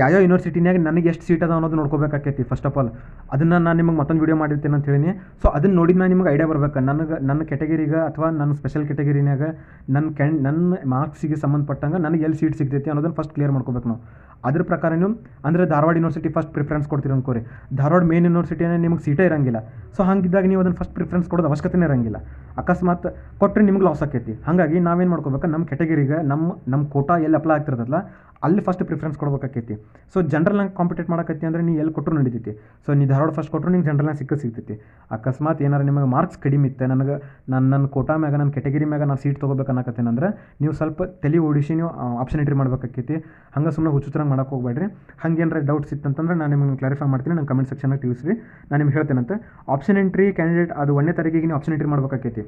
ಯಾವ್ಯಾವ ಯೂನಿವರ್ಸಿಟಿನಾಗ ನನಗೆ ಎಷ್ಟು ಸೀಟ್ ಅದ ಅನ್ನೋದು ನೋಡ್ಕೋಬೇಕಾಕೈತಿ ಫಸ್ಟ್ ಆಫ್ ಆಲ್ ಅದನ್ನು ನಾನು ನಿಮಗೆ ಮತ್ತೊಂದು ವಿಡಿಯೋ ಮಾಡಿರ್ತೀನಿ ಅಂತ ಹೇಳಿನಿ. ಸೊ ಅದನ್ನು ನೋಡಿದ ಮೇಲೆ ನಿಮ್ಗೆ ಐಡಿಯಾ ಬರಬೇಕು. ನನಗೆ, ನನ್ನ ಕೆಟಗರಿಗೆ ಅಥವಾ ನನ್ನ ಸ್ಪೆಷಲ್ ಕೆಟಗರಿನಾಗ ನನ್ನ ಕ್ಯಾನ್ ನನ್ನ ಮಾರ್ಕ್ಸಿಗೆ ಸಂಬಂಧಪಟ್ಟಂಗೆ ನನಗೆ ಎಲ್ಲಿ ಸೀಟ್ ಸಿಗ್ತೈತಿ ಅನ್ನೋದನ್ನು ಫಸ್ಟ್ ಕ್ಲಿಯರ್ ಮಾಡ್ಕೋಬೇಕು ನಾವು. ಅದ್ರ ಪ್ರಕಾರ ನೀವು ಅಂದರೆ ಧಾರವಾಡ ಯೂನಿವರ್ಸಿಟಿ ಫಸ್ಟ್ ಪ್ರಿಫರೆನ್ಸ್ ಕೊಡ್ತೀರಿ ಅನ್ಕೋರಿ. ಧಾರವಾಡ ಮೇನ್ ಯೂನಿವರ್ಸಿಟಿನೇ ನಿಮಗೆ ಸೀಟೇ ಇರಂಗಿಲ್ಲ. ಸೊ ಹಾಗಿದ್ದಾಗ ನೀವು ಅದನ್ನು ಫಸ್ಟ್ ಪ್ರಿಫರೆನ್ಸ್ ಕೊಡೋದು ಅವಶ್ಯಕತೆನೇ ಇರಂಗಿಲ್ಲ. ಅಕಸ್ಮಾತ್ ಕೊಟ್ಟರೆ ನಿಮ್ಗೆ ಲಾಸ್ ಆಕೈತಿ. ಹಾಗಾಗಿ ನಾವೇನು ಮಾಡ್ಕೋಬೇಕು ನಮ್ಮ ಕೆಟಗರಿಗೆ ನಮ್ಮ ನಮ್ಮ ಕೋಟಾ ಎಲ್ಲಿ ಅಪ್ಲೈ ಆಗ್ತಿರ್ತದಲ್ಲ, ಅಲ್ಲಿ ಫಸ್ಟ್ ಪ್ರಿಫರೆನ್ಸ್ ಕೊಡ್ಬೇಕಾಕೈತಿ. ಸೊ ಜನರಲ್ನಾಗ ಕಾಂಪಿಟೇಟ್ ಮಾಡಕತ್ತಿ ಅಂದರೆ ನೀವು ಎಲ್ಲಿ ಕೊಟ್ಟರು ನಡೀತೈತಿ. ಸೊ ನೀವು ಧಾರವಾಡ ಫಸ್ಟ್ ಕೊಟ್ಟರು ನಿಂಗೆ ಜನರಲ್ನಾಗ ಸಿಕ್ಕ ಸಿಗ್ತೈತಿ. ಅಕಸ್ಮಾತ್ ಏನಾರ ನಿಮಗೆ ಮಾರ್ಕ್ಸ್ ಕಡಿಮೆ ಇತ್ತೆ, ನನಗೆ ನನ್ನ ನನ್ನ ಕೋಟಾ ಮ್ಯಾಗ ನನ್ನ ಕೆಟಗರಿ ಮ್ಯಾಗ ನಾನು ಸೀಟ್ ತೊಗೋಬೇಕು ಅನ್ನಕತ್ತೇನೆ ಅಂದ್ರೆ, ನೀವು ಸ್ವಲ್ಪ ತಲೆ ಓಡಿಸಿ ನೀವು ಆಪ್ಷನ್ ಎಂಟ್ರಿ ಮಾಡ್ಬೇಕಾಕೈತಿ. ಹಂಗೆ ಸುಮ್ಮನೆ ಹುಚ್ಚುತ್ತರ ಮಾಡಕ್ಕೆ ಹೋಗ್ಬೇಡ್ರಿ. ಏನಾರ ಡೌಟ್ಸ್ ಇತ್ತಂತಂದ್ರೆ ನಾನು ನಿಮಗೆ ಕ್ಲಾರಿಫೈ ಮಾಡ್ತೀನಿ ನಾನು ಕಮೆಂಟ್ ಸೆಕ್ಷನಾಗ ತಿಳಿಸ್ರಿ. ನಾನು ನಿಮ್ಗೆ ಹೇಳ್ತೇನಂತೆ ಆಪ್ಷನ್ ಎಂಟ್ರಿ ಕ್ಯಾಂಡಿಡೇಟ್ ಅದು ಒಂದನೇ ತಾರೀಕಿಗೆ ನೀವು ಆಪ್ಷನ್ ಎಂಟ್ರಿ ಮಾಡ್ಬೇಕಾಕೈತಿ.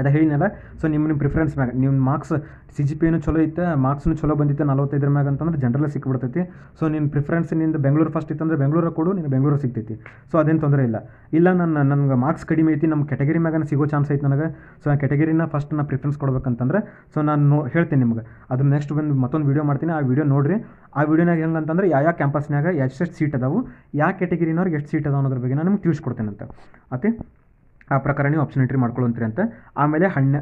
ಅದ ಹೇಳಿನಲ್ಲ ಸೊ ನಿಮ್ಮ ನಿಮ್ಮ ಪ್ರಿಫರೆನ್ಸ್ ಮ್ಯಾಗ ನಿಮ್ಮ ಮಾರ್ಕ್ಸ್ ಸಿ ಜಿ ಪಿ ಏನು ಚಲೋ ಇತ್ತು ಮಾರ್ಕ್ಸ್ನು ಚಲೋ ಬಂದಿತ್ತು ನಲವತ್ತೈದರ ಮ್ಯಾಗ ಅಂತಂದ್ರೆ ಜನರಲ್ ಸಿಕ್ಬಿಡ್ತೈತಿ. ಸೊ ನಿನ್ನ ಪ್ರಿಫರೆನ್ಸ್ನಿಂದ ಬೆಂಗಳೂರು ಫಸ್ಟ್ ಇತ್ತಂದ್ರೆ ಬೆಂಗಳೂರು ಕೊಡು ನಿಮ್ಮ ಬೆಂಗಳೂರು ಸಿಗ್ತೈತಿ. ಸೊ ಅದೇನು ತೊಂದರೆ ಇಲ್ಲ. ಇಲ್ಲ, ನನ್ನ, ನನಗೆ ಮಾರ್ಕ್ಸ್ ಕಡಿಮೆ ಐತಿ ನಮ್ಮ ಕ್ಯಾಟಗರಿ ಮ್ಯಾಗ ಸಿಗೋ ಚಾನ್ಸ್ ಐತಿ ನನಗೆ. ಸೊ ಆ ಕೆಟಗರಿನ ಫಸ್ಟ್ ನಾನು ಪ್ರಿಫರೆನ್ಸ್ ಕೊಡ್ಬೇಕಂತಂದ್ರೆ ಸೊ ನಾನು ನೋ, ಹೇಳ್ತೀನಿ ನಿಮ್ಗೆ. ಅದ್ರ ನೆಕ್ಸ್ಟ್ ಬಂದು ಮತ್ತೊಂದು ವೀಡಿಯೋ ಮಾಡ್ತೀನಿ, ಆ ವೀಡಿಯೋ ನೋಡಿರಿ. ಆ ವೀಡಿಯೋನಾಗ ಹೆಂಗೆ ಅಂತಂದ್ರೆ ಯಾವ ಯಾವ ಕ್ಯಾಂಪಸ್ನಾಗ ಎಷ್ಟೆಷ್ಟು ಸೀಟ್ ಅದಾವು, ಯಾವ ಕೆಟಗರಿನವ್ರಿಗೆ ಎಷ್ಟು ಸೀಟ್ ಅದಾವ ಅನ್ನೋದ್ರ ಬಗ್ಗೆ ನಾನು ನಿಮ್ಗೆ ತಿಳಿಸ್ಕೊಡ್ತೇನೆ ಅಂತ ಓಕೆ ಆ ಪ್ರಕಾರ ನೀವು ಆಪ್ಷನ್ ಎಂಟ್ರಿ ಮಾಡ್ಕೊಳ್ಳೋಂತ್ರಿ ಅಂತ. ಆಮೇಲೆ ಹಣ್ಣೆ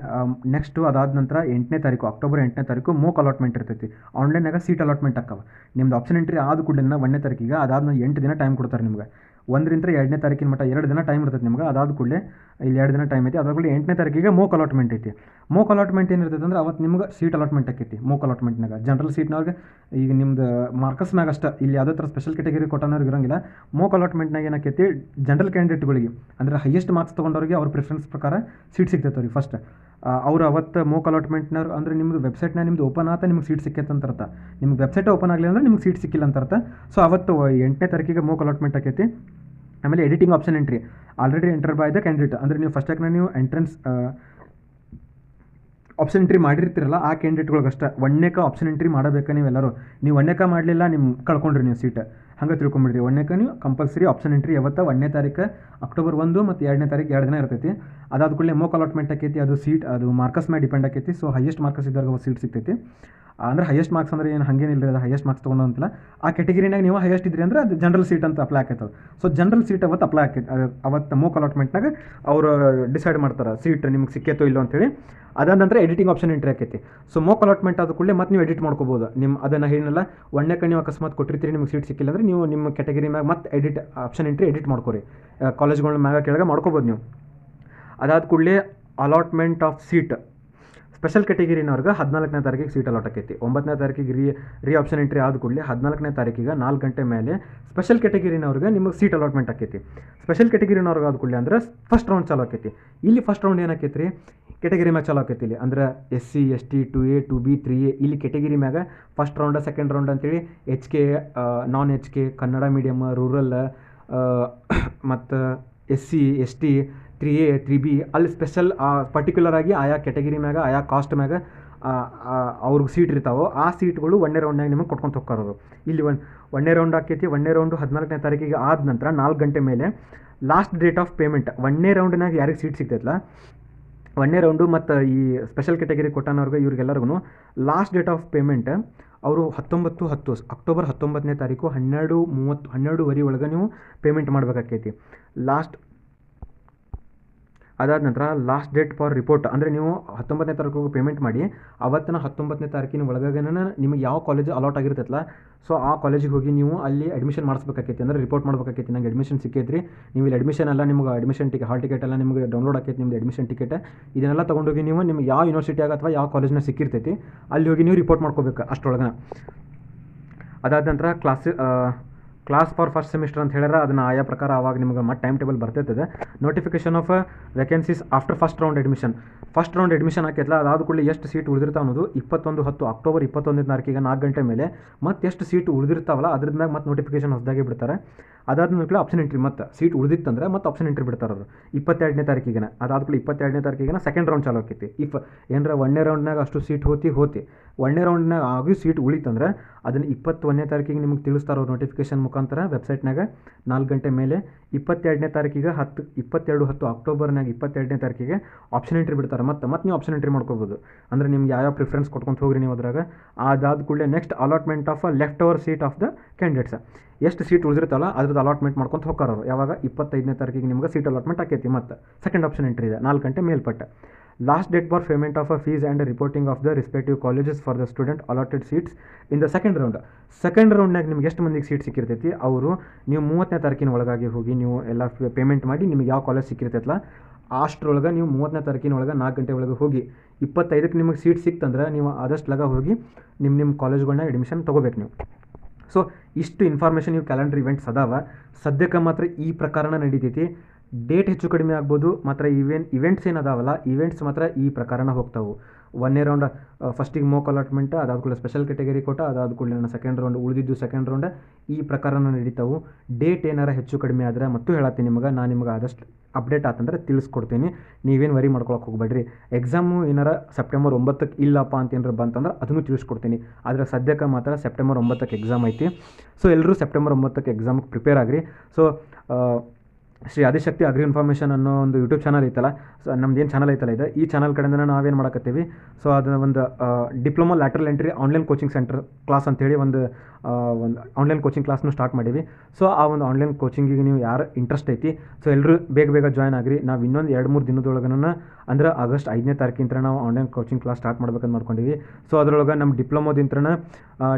ನೆಕ್ಸ್ಟು ಅದಾದ ನಂತರ ಎಂಟನೇ ತಾರೀಕು ಅಕ್ಟೋಬರ್ ಎಂಟನೇ ತಾರೀಕು ಮೋಕ್ ಅಲಾಟ್ಮೆಂಟ್ ಇರ್ತೈತಿ. ಆನ್ಲೈನಾಗ ಸೀಟ್ ಅಲಾಟ್ಮೆಂಟ್ ಆಕ್ಕವ ನಿಮ್ದು ಆಪ್ಷನ್ ಎಂಟ್ರಿ ಆದ ಕೂಡಲೇ ಒಂದನೇ ತಾರೀಕಿಗೆ ಅದಾದ ಎಂಟು ದಿನ ಟೈಮ್ ಕೊಡ್ತಾರೆ ನಿಮ್ಗೆ. ಒಂದರಿಂದ ಎರಡನೇ ತಾರೀಕಿನ ಮಟ್ಟ ಎರಡು ದಿನ ಟೈಮ್ ಇರ್ತೈತೆ ನಿಮ್ಗೆ. ಅದಾದ ಕೂಡಲೇ ಇಲ್ಲಿ ಎರಡು ದಿನ ಟೈಮ್ ಐತಿ. ಅದಾದ ಕೂಡಲೇ ಎಂಟನೇ ತಾರೀಕಿಗೆ ಮೋಕ್ ಅಲಾಟ್ಮೆಂಟ್ ಐತಿ. ಮೋಕ್ ಅಲಾಟ್ಮೆಂಟ್ ಏನಿರ್ತೈತೆ ಅಂದ್ರೆ ಅವತ್ತು ನಿಮ್ಗೆ ಸೀಟ್ ಅಲಾಟ್ಮೆಂಟ್ ಆಕೈತಿ ಮೋಕ್ ಅಲಾಟ್ಮೆಂಟ್ನಾಗ ಜನರಲ್ ಸೀಟ್ನವ್ರಿಗೆ ಈಗ ನಿಮ್ದು ಮಾರ್ಕಸ್ ಮ್ಯಾಗ ಅಷ್ಟೇ ಇಲ್ಲಿ ಯಾವುದೇ ಥರ ಸ್ಪೆಷಲ್ ಕೆಟಗರಿ ಕೊಟ್ಟನವ್ರಿಗೆ ಇರೋಂಗಿಲ್ಲ. ಮೋಕ್ ಅಲಾಟ್ಮೆಂಟ್ನಾಗ ಏನಾಕೈತಿ ಜನರಲ್ ಕ್ಯಾಂಡಿಡೇಟ್ಗಳಿಗೆ ಅಂದರೆ ಹೈಯೆಸ್ಟ್ ಮಾರ್ಕ್ಸ್ ತೊಗೊಂಡವ್ರಿಗೆ ಅವ್ರ ಪ್ರಿಫರೆನ್ಸ್ ಪ್ರಕಾರ ಸೀಟ್ ಸಿಗ್ತೈತೆ ಅವ್ರಿಗೆ ಫಸ್ಟ್ ಅವ್ರು ಅವತ್ತು ಮೋಕ್ ಅಲಾಟ್ಮೆಂಟ್ನವ್ರು ಅಂದರೆ ನಿಮ್ಮದು ವೆಬ್ಸೈಟ್ನ ನಿಮ್ದು ಓಪನ್ ಆತ, ನಿಮ್ಗೆ ಸೀಟ್ ಸಿಕ್ಕೈತೆ ಅಂತ ಅರ್ಥ ನಿಮ್ಗೆ ವೆಬ್ಸೈಟ್ ಓಪನ್ ಆಗಲಿ ಅಂದ್ರೆ ನಿಮ್ಗೆ ಸೀಟ್ ಸಿಕ್ಕಿಲ್ಲ ಅಂತ ಅರ್ಥ ಸೊ ಅವತ್ತು ಎಂಟನೇ ತಾರೀಕಿಗೆ ಮೋಕ್ ಅಲಾಟ್ಮೆಂಟ್ ಆಕೈತಿ. ಆಮೇಲೆ editing option entry already enter by the candidate ಅಂದರೆ ನೀವು ಫಸ್ಟಾಗಿ ನೀವು ಎಂಟ್ರೆನ್ಸ್ ಆಪ್ಷನ್ ಎಂಟ್ರಿ ಮಾಡಿರ್ತೀರಲ್ಲ, ಆ ಕ್ಯಾಂಡಿಡೇಟ್ಗಳಿಗೆ ಅಷ್ಟೇ ಒಣ್ಣೆಕ ಆಪ್ಷನ್ ಎಂಟ್ರಿ ಮಾಡಬೇಕಾ ನೀವೆಲ್ಲರೂ. ನೀವು ಒಣ್ಣೆಕ ಮಾಡಲಿಲ್ಲ ನಿಮ್ಮ ಕಳ್ಕೊಂಡ್ರಿ ನೀವು ಸೀಟ್ ಹಂಗೆ ತಿಳ್ಕೊಂಬಿಡ್ರಿ. ಒಣ್ಣೆಕ ನೀವು ಕಂಪಲ್ಸರಿ ಆಪ್ಷನ್ ಎಂಟ್ರಿ ಯಾವತ್ತ? ಒಂದನೇ ತಾರೀಕು ಅಕ್ಟೋಬರ್ ಒಂದು ಮತ್ತು ಎರಡನೇ ತಾರೀಕು ಎರಡು ದಿನ ಇರ್ತೈತಿ. ಅದಾದ ಕೂಡಲೇ ಮೋಕ್ ಅಲಾಟ್ಮೆಂಟ್ ಆಕೈತಿ, ಅದು ಸೀಟ್ ಅದು ಮಾರ್ಕ್ಸ್ ಮೇಲೆ ಡಿಪೆಂಡ್ ಆಕೈತಿ. ಸೊ ಹೈಯೆಸ್ಟ್ ಮಾರ್ಕ್ಸ್ ಇದ್ದಾಗ ಸೀಟ್ ಸಿಗ್ತೈತಿ. ಅಂದ್ರೆ ಹೈಯೆಸ್ಟ್ ಮಾರ್ಕ್ಸ್ ಅಂದ್ರೆ ಏನು ಹಂಗೇನಿಲ್ಲ ಅದು ಹೈಯೆಸ್ಟ್ ಮಾರ್ಕ್ಸ್ ತೊಗೊಂಡು ಅಂತಲ್ಲ ಆ ಕೆಟಗರಿನಾಗ ನೀವು ಹೈಯೆಸ್ಟ್ ಇದ್ರಿ ಅಂದ್ರೆ ಅದು ಜನರಲ್ ಸೀಟ್ ಅಂತ ಅಪ್ಲೈ ಆಕೈತದ ಸೊ ಜನರಲ್ ಸೀಟ್ ಅವತ್ತು ಅಪ್ಲೈ ಆಕೈತಿ ಅವತ್ತು ಮೋಕ್ ಅಲಾಟ್ಮೆಂಟ್ನಾಗ ಅವರು ಡಿಸೈಡ್ ಮಾಡ್ತಾರೆ ಸೀಟ್ ನಿಮ್ಗೆ ಸಿಕ್ಕೇತೋ ಇಲ್ಲೋ ಅಂತೇಳಿ. ನಂತರ ಎಡಿಟಿಂಗ್ ಆಪ್ಷನ್ ಎಂಟ್ರಿ ಆಕೈತಿ. ಸೊ ಮೋಕ್ ಅಲಾಟ್ಮೆಂಟ್ ಆದ ಕೂಡಲೇ ಮತ್ತೆ ನೀವು ಎಡಿಟ್ ಮಾಡ್ಕೋಬೋದು. ನಿಮ್ಮ ಅದನ್ನು ಏನಿಲ್ಲ ಒಣ್ಣೆ ನೀವು ಅಕಸ್ಮಾತ್ ಕೊಟ್ಟಿರ್ತೀರಿ, ನಿಮ್ಗೆ ಸೀಟ್ ಸಿಕ್ಕಿಲ್ಲ ಅಂದ್ರೆ ನೀವು ನಿಮ್ಮ ಕೆಟಗರಿ ಮ್ಯಾಗ ಮತ್ತೆ ಎಡಿಟ್ ಆಪ್ಷನ್ ಎಂಟ್ರಿ ಎಡಿಟ್ ಮಾಡ್ಕೊರಿ. ಕಾಲೇಜ್ಗಳ ಮ್ಯಾಗ ಕೆಳಗೆ ಮಾಡ್ಕೋಬೋದು ನೀವು. ಅದಾದ ಕೂಡಲೇ ಅಲಾಟ್ಮೆಂಟ್ ಆಫ್ ಸೀಟ್ ಸ್ಪೆಷಲ್ ಕೆಟಗಿರಿನವ್ರಿಗೆ ಹದಿನಾಲ್ಕನೇ ತಾರೀಕಿಗೆ ಸೀಟ್ ಅಲಾಟ್ ಆಕೈತಿ. ಒಂಬತ್ತನೇ ತಾರೀಕಿಗೆ ರೀ ರೀ ಆಪ್ಷನ್ ಎಂಟ್ರಿ ಆದ ಕೂಡಲೇ ಹದಿನಾಲ್ಕನೇ ತಾರೀಕಿಗೆ ನಾಲ್ಕು ಗಂಟೆ ಮೇಲೆ ಸ್ಪೆಷಲ್ ಕೆಟಗಿರಿನವ್ರಿಗೆ ನಿಮಗೆ ಸೀಟ್ ಅಲಾಟ್ಮೆಂಟ್ ಆಕೈತಿ. ಸ್ಪೆಷಲ್ ಕೆಟಗಿರಿನವ್ರಿಗೆ ಆದ ಕೂಡಲೇ ಅಂದ್ರೆ ಫಸ್ಟ್ ರೌಂಡ್ ಚಾಲು ಆಕೈತಿ. ಇಲ್ಲಿ ಫಸ್ಟ್ ರೌಂಡ್ ಏನಾಕೈತಿ ರೀ ಕೆಟಗರಿ ಮ್ಯಾಗ ಚಾಲು ಆಕೈತಿ ಇಲ್ಲಿ. ಅಂದ್ರೆ S C S T two A two B three A ಇಲ್ಲಿ ಕೆಟಗಿರಿ ಮ್ಯಾಗ ಫಸ್ಟ್ ರೌಂಡ ಸೆಕೆಂಡ್ ರೌಂಡ್ ಅಂತೇಳಿ H K non H K Kannada medium rural ಮತ್ತು S C S T three A three B ಅಲ್ಲಿ special particular ಆಗಿ ಆಯಾ category ಮ್ಯಾಗ, ಆಯಾ cost ಮ್ಯಾಗ ಅವ್ರಿಗೆ ಸೀಟ್ ಇರ್ತಾವೋ, ಆ ಸೀಟ್ಗಳು ಒನ್ನೇ ರೌಂಡ್ನಾಗ ನಿಮಗೆ ಕೊಟ್ಕೊಂಡು ಹೋಗ್ಕಾರೋರು ಇಲ್ಲಿ ಒನ್ ಒನ್ನೇ ರೌಂಡ್ ಆಕೈತಿ ಒನ್ನೇ ರೌಂಡು ಹದಿನಾಲ್ಕನೇ ತಾರೀಕಿಗೆ ಆದ ನಂತರ ನಾಲ್ಕು ಗಂಟೆ ಮೇಲೆ ಲಾಸ್ಟ್ ಡೇಟ್ ಆಫ್ ಪೇಮೆಂಟ್ ಒನ್ನೇ ರೌಂಡ್ನಾಗ ಯಾರಿಗೆ ಸೀಟ್ ಸಿಗ್ತೈತಲ್ಲ ಒನ್ನೇ ರೌಂಡು ಮತ್ತು ಈ ಸ್ಪೆಷಲ್ ಕೆಟಗರಿ ಕೊಟ್ಟನವ್ರಿಗೆ ಇವ್ರಿಗೆಲ್ಲರಿಗೂ ಲಾಸ್ಟ್ ಡೇಟ್ ಆಫ್ ಪೇಮೆಂಟ್ ಅವರು ಹತ್ತೊಂಬತ್ತು ಹತ್ತು, ಅಕ್ಟೋಬರ್ ಹತ್ತೊಂಬತ್ತನೇ ತಾರೀಕು ಹನ್ನೆರಡು ಮೂವತ್ತು, ಹನ್ನೆರಡುವರೆ ಒಳಗೆ ನೀವು ಪೇಮೆಂಟ್ ಮಾಡಬೇಕಾಕೈತಿ. ಲಾಸ್ಟ್ ಅದಾದ ನಂತರ ಲಾಸ್ಟ್ ಡೇಟ್ ಫಾರ್ ರಿಪೋರ್ಟ್ ಅಂದರೆ ನೀವು ಹತ್ತೊಂಬತ್ತನೇ ತಾರೀಕು ಪೇಮೆಂಟ್ ಮಾಡಿ, ಅವತ್ತಿನ ಹತ್ತೊಂಬತ್ತನೇ ತಾರೀಕಿನ ಒಳಗಾಗೇನ ನಿಮಗೆ ಯಾವ ಕಾಲೇಜ್ ಅಲಾಟ್ ಆಗಿರ್ತೈತಲ್ಲ ಸೊ ಆ ಕಾಲೇಜಿಗೆ ಹೋಗಿ ನೀವು ಅಲ್ಲಿ ಅಡ್ಮಿಷನ್ ಮಾಡಿಸ್ಬೇಕಾಕೈತಿ, ಅಂದರೆ ರಿಪೋರ್ಟ್ ಮಾಡ್ಬೇಕಾಕೈತಿ, ನಂಗೆ ಅಡ್ಮಿಷನ್ ಸಿಕ್ಕೈತ್ರಿ, ನೀವು ಇಲ್ಲಿ ಅಡ್ಮಿಷನ್ ಎಲ್ಲ ನಿಮ್ಗೆ ಅಡ್ಮಿಷನ್ ಟಿಕೆಟ್ ಹಾಲ್ ಟಿಕೆಟ್ ಎಲ್ಲ ನಿಮಗೆ ಡೌನ್ಲೋಡ್ ಆಕೈತಿ, ನಿಮ್ದು ಅಡ್ಮಿಷನ್ ಟಿಕೆಟ್ ಇದನ್ನೆಲ್ಲ ತೊಗೊಂಡೋಗಿ ನೀವು ನಿಮ್ಗೆ ಯಾವ ಯೂನಿವರ್ಸಿಟಿಯಾಗ ಅಥವಾ ಯಾವ ಕಾಲೇಜ್ನ ಸಿಕ್ಕಿರ್ತೈತಿ, ಅಲ್ಲಿ ಹೋಗಿ ನೀವು ರಿಪೋರ್ಟ್ ಮಾಡ್ಕೋಬೇಕು ಅಷ್ಟರೊಳಗೆ ಅದಾದ ನಂತರ class class for first semester ಅಂತ ಹೇಳಿದ್ರೆ ಅದನ್ನು ಆಯಾ ಪ್ರಕಾರ ಆವಾಗ ನಿಮ್ಗೆ ಮತ್ತೆ time table ಬರ್ತೈತದೆ notification of vacancies after first round admission first round admission ಹಾಕಿತ್ತಲ್ಲ ಅದಾದ ಕೂಡಲೇ ಎಷ್ಟು ಸೀಟ್ ಉಳಿದಿರ್ತಾವ ಅನ್ನೋದು ಇಪ್ಪತ್ತೊಂದು ಹತ್ತು ಅಕ್ಟೋಬರ್ ಇಪ್ಪತ್ತೊಂದನೇ ತಾರೀಕಿಗೆ ನಾಲ್ಕು ಗಂಟೆ ಮೇಲೆ ಮತ್ತೆ ಎಷ್ಟು ಸೀಟ್ ಉಳಿದಿರ್ತಾವಲ್ಲ, ಅದ್ರದ ಮ್ಯಾಗ ಮತ್ತೆ ನೋಟಿಫಿಕೇಶನ್ ಹೊಸದಾಗಿ ಬಿಡ್ತಾರೆ. ಅದಾದ ಮೇಲೆ ಆಪ್ಷನ್ ಎಂಟ್ರಿ ಮತ್ತೆ ಸೀಟ್ ಉಳಿದಿತ್ತಂದ್ರೆ ಮತ್ತೆ ಆಪ್ಷನ್ ಎಂಟ್ರಿ ಬಿಡ್ತಾರೆ ಅವರು. ಇಪ್ಪತ್ತೆರಡನೇ ತಾರೀಕಿಗೆ ಅದಾದ ಕೂಡ ಇಪ್ಪತ್ತೆರಡನೇ ತಾರೀಕಿಗೆ ಸೆಕೆಂಡ್ ರೌಂಡ್ ಚಾಲು ಆಕೈತಿ. ಇಫ್ ಏನರ ಒಂದನೇ ರೌಂಡ್ನಾಗ ಅಷ್ಟು ಸೀಟ್ ಹೋತಿ ಹೋತಿ. ಒಂದನೇ ರೌಂಡ್ನಾಗ ಆಗಿ ಸೀಟ್ ಉಳಿತಂದ್ರೆ ಅದನ್ನು ಇಪ್ಪತ್ತೊಂದನೇ ತಾರೀಕಿಗೆ ನಿಮ್ಗೆ ತಿಳಿಸ್ತಾರೆ ಅವ್ರು ನೋಟಿಫಿಕೇಶನ್ ಮುಖಾಂತರ ವೆಬ್ಸೈಟ್ನಾಗ ನಾಲ್ಕು ಗಂಟೆ ಮೇಲೆ ಇಪ್ಪತ್ತೆರಡನೇ ತಾರೀಕಿಗೆ ಹತ್ತು, ಇಪ್ಪತ್ತೆರಡು ಹತ್ತು ಅಕ್ಟೋಬರ್ನಾಗ ಇಪ್ಪತ್ತೆರಡನೇ ತಾರೀಕಿಗೆ ಆಪ್ಷನ್ ಎಂಟ್ರಿ ಬಿಡ್ತಾರೆ. ಮತ್ತೆ ಮತ್ತೆ ನೀವು ಆಪ್ಷನ್ ಎಂಟ್ರಿ ಮಾಡ್ಕೋಬೋದು. ಅಂದರೆ ನಿಮ್ಗೆ ಯಾವ ಪ್ರಿಫರೆನ್ಸ್ ಕೊಟ್ಕೊಂತ ಹೋಗ್ರಿ ನೀವು ಅದ್ರಾಗ. ಅದಾದ ಕೂಡಲೇ next allotment of left over seat of the candidates ಎಷ್ಟು ಸೀಟ್ ಉಳಿದಿರ್ತಲ್ಲ ಅದ್ರದ್ದು ಅಲಾಟ್ಮೆಂಟ್ ಮಾಡ್ಕೊಂತ ಹೋಗ್ತಾರವ್ರು ಯಾವಾಗ? ಇಪ್ಪತ್ತೈದನೇ ತಾರೀಕಿಗೆ ನಿಮ್ಗೆ ಸೀಟ್ ಅಲಾಟ್ಮೆಂಟ್ ಆಕೈತಿ. ಮತ್ತು ಸೆಕೆಂಡ್ ಆಪ್ಷನ್ ಎಂಟ್ರಿ ಇದೆ. ನಾಲ್ಕು ಗಂಟೆ ಮೇಲ್ಪಟ್ಟ. Last date for payment of a fees and reporting of the respective colleges for the student allotted seats in the second round second ರೌಂಡ್ನಾಗ ನಿಮ್ಗೆ ಎಷ್ಟು ಮಂದಿಗೆ ಸೀಟ್ ಸಿಕ್ಕಿರ್ತೈತಿ? ಅವರು ನೀವು ಮೂವತ್ತನೇ ತಾರೀಕಿನ ಒಳಗಾಗಿ ಹೋಗಿ ನೀವು ಎಲ್ಲ ಪೇಮೆಂಟ್ ಮಾಡಿ ನಿಮ್ಗೆ ಯಾವ ಕಾಲೇಜ್ ಸಿಕ್ಕಿರ್ತೈತಲ್ಲ ಅಷ್ಟರೊಳಗೆ ನೀವು ಮೂವತ್ತನೇ ತಾರೀಕಿನ ಒಳಗೆ ನಾಲ್ಕು ಗಂಟೆ ಒಳಗೆ ಹೋಗಿ ಇಪ್ಪತ್ತೈದಕ್ಕೆ ನಿಮಗೆ ಸೀಟ್ ಸಿಕ್ತಂದ್ರೆ ನೀವು ಆದಷ್ಟು ಲಗ ಹೋಗಿ ನಿಮ್ಮ ನಿಮ್ಮ ಕಾಲೇಜ್ಗಳನ್ನ ಅಡ್ಮಿಷನ್ ತೊಗೋಬೇಕು ನೀವು. ಸೊ ಇಷ್ಟು ಇನ್ಫಾರ್ಮೇಷನ್ ನೀವು ಕ್ಯಾಲೆಂಡರ್ ಇವೆಂಟ್ಸ್ ಅದಾವ. ಸದ್ಯಕ್ಕೆ ಮಾತ್ರ ಈ ಪ್ರಕಾರನ ನಡೀತೈತಿ. ಡೇಟ್ ಹೆಚ್ಚು ಕಡಿಮೆ ಆಗ್ಬೋದು, ಮಾತ್ರ ಇವೆನ್ ಇವೆಂಟ್ಸ್ ಏನು ಇವೆಂಟ್ಸ್ ಮಾತ್ರ ಈ ಪ್ರಕಾರನ ಹೋಗ್ತಾವೆ. ಒಂದನೇ ರೌಂಡ್ ಫಸ್ಟಿಗೆ ಮೋಕ್ ಅಲಾಟ್ಮೆಂಟ್ ಅದಾದ ಕೂಡ ಸ್ಪೆಷಲ್ ಕೆಟಗರಿ ಕೊಟ್ಟ, ಅದಾದ ಕೂಡ ನನ್ನ ಸೆಕೆಂಡ್ ರೌಂಡ್ ಉಳಿದಿದ್ದು ಸೆಕೆಂಡ್ ರೌಂಡ್ ಈ ಪ್ರಕಾರನ ನಡೀತಾವೆ. ಡೇಟ್ ಏನಾರ ಹೆಚ್ಚು ಕಡಿಮೆ ಆದ್ರೆ ಮತ್ತು ಹೇಳತ್ತೀನಿ ನಿಮಗೆ, ನಾನು ನಿಮಗೆ ಆದಷ್ಟು ಅಪ್ಡೇಟ್ ಆತಂದ್ರೆ ತಿಳಿಸ್ಕೊಡ್ತೀನಿ. ನೀವೇನು ವರಿ ಮಾಡ್ಕೊಳಕ್ಕೆ ಹೋಗಬೇಡ್ರಿ. ಎಕ್ಸಾಮು ಏನಾರ ಸೆಪ್ಟೆಂಬರ್ ಒಂಬತ್ತಕ್ಕೆ ಇಲ್ಲಪ್ಪ ಅಂತ ಏನಾರ ಬಂತಂದ್ರೆ ಅದನ್ನು ತಿಳಿಸ್ಕೊಡ್ತೀನಿ. ಆದರೆ ಸದ್ಯಕ್ಕೆ ಮಾತ್ರ ಸೆಪ್ಟೆಂಬರ್ ಒಂಬತ್ತಕ್ಕೆ ಎಕ್ಸಾಮ್ ಐತಿ. ಸೊ ಎಲ್ಲರೂ ಸೆಪ್ಟೆಂಬರ್ ಒಂಬತ್ತಕ್ಕೆ ಎಕ್ಸಾಮ್ಗೆ ಪ್ರಿಪೇರ್ ಆಗಿರಿ. So Shri Adishakti agri information ಅನ್ನೋ ಒಂದು ಯೂಟ್ಯೂಬ್ ಚಾನಲ್ ಐತಲ್ಲ, ಸೊ ನಮ್ದು ಏನು ಚಾನಲ್ ಐತಲ್ಲ ಇದೆ. ಈ ಚಾನಲ್ ಕಡೆಯಿಂದ ನಾವೇನು ಮಾಡಕತ್ತೀವಿ? ಸೊ ಅದನ್ನ ಒಂದು diploma lateral entry online coaching centre class ಅಂತೇಳಿ ಒಂದು ಒಂದು ಆನ್ಲೈನ್ ಕೋಚಿಂಗ್ ಕ್ಲಾಸ್ನು ಸ್ಟಾರ್ಟ್ ಮಾಡೀವಿ. ಸೊ ಆ ಒಂದು ಆನ್ಲೈನ್ ಕೋಚಿಂಗಿಗೆ ನೀವು ಯಾರು ಇಂಟ್ರೆಸ್ಟ್ ಐತಿ? ಸೊ ಎಲ್ಲರೂ ಬೇಗ ಬೇಗ ಜಾಯ್ನ್ ಆಗ್ರಿ. ನಾವು ಇನ್ನೊಂದು ಎರಡು ಮೂರು ದಿನದೊಳಗನ ಅಂದ್ರೆ ಆಗಸ್ಟ್ ಐದನೇ ತಾರೀಕಿಂತ ನಾವು ಆನ್ಲೈನ್ ಕೋಚಿಂಗ್ ಕ್ಲಾಸ್ ಸ್ಟಾರ್ಟ್ ಮಾಡ್ಬೇಕಂತ ಮಾಡ್ಕೊಂಡಿವಿ. ಸೊ ಅದರೊಳಗೆ ನಮ್ಮ ಡಿಪ್ಲೊಮೋದಿಂತ್ರನ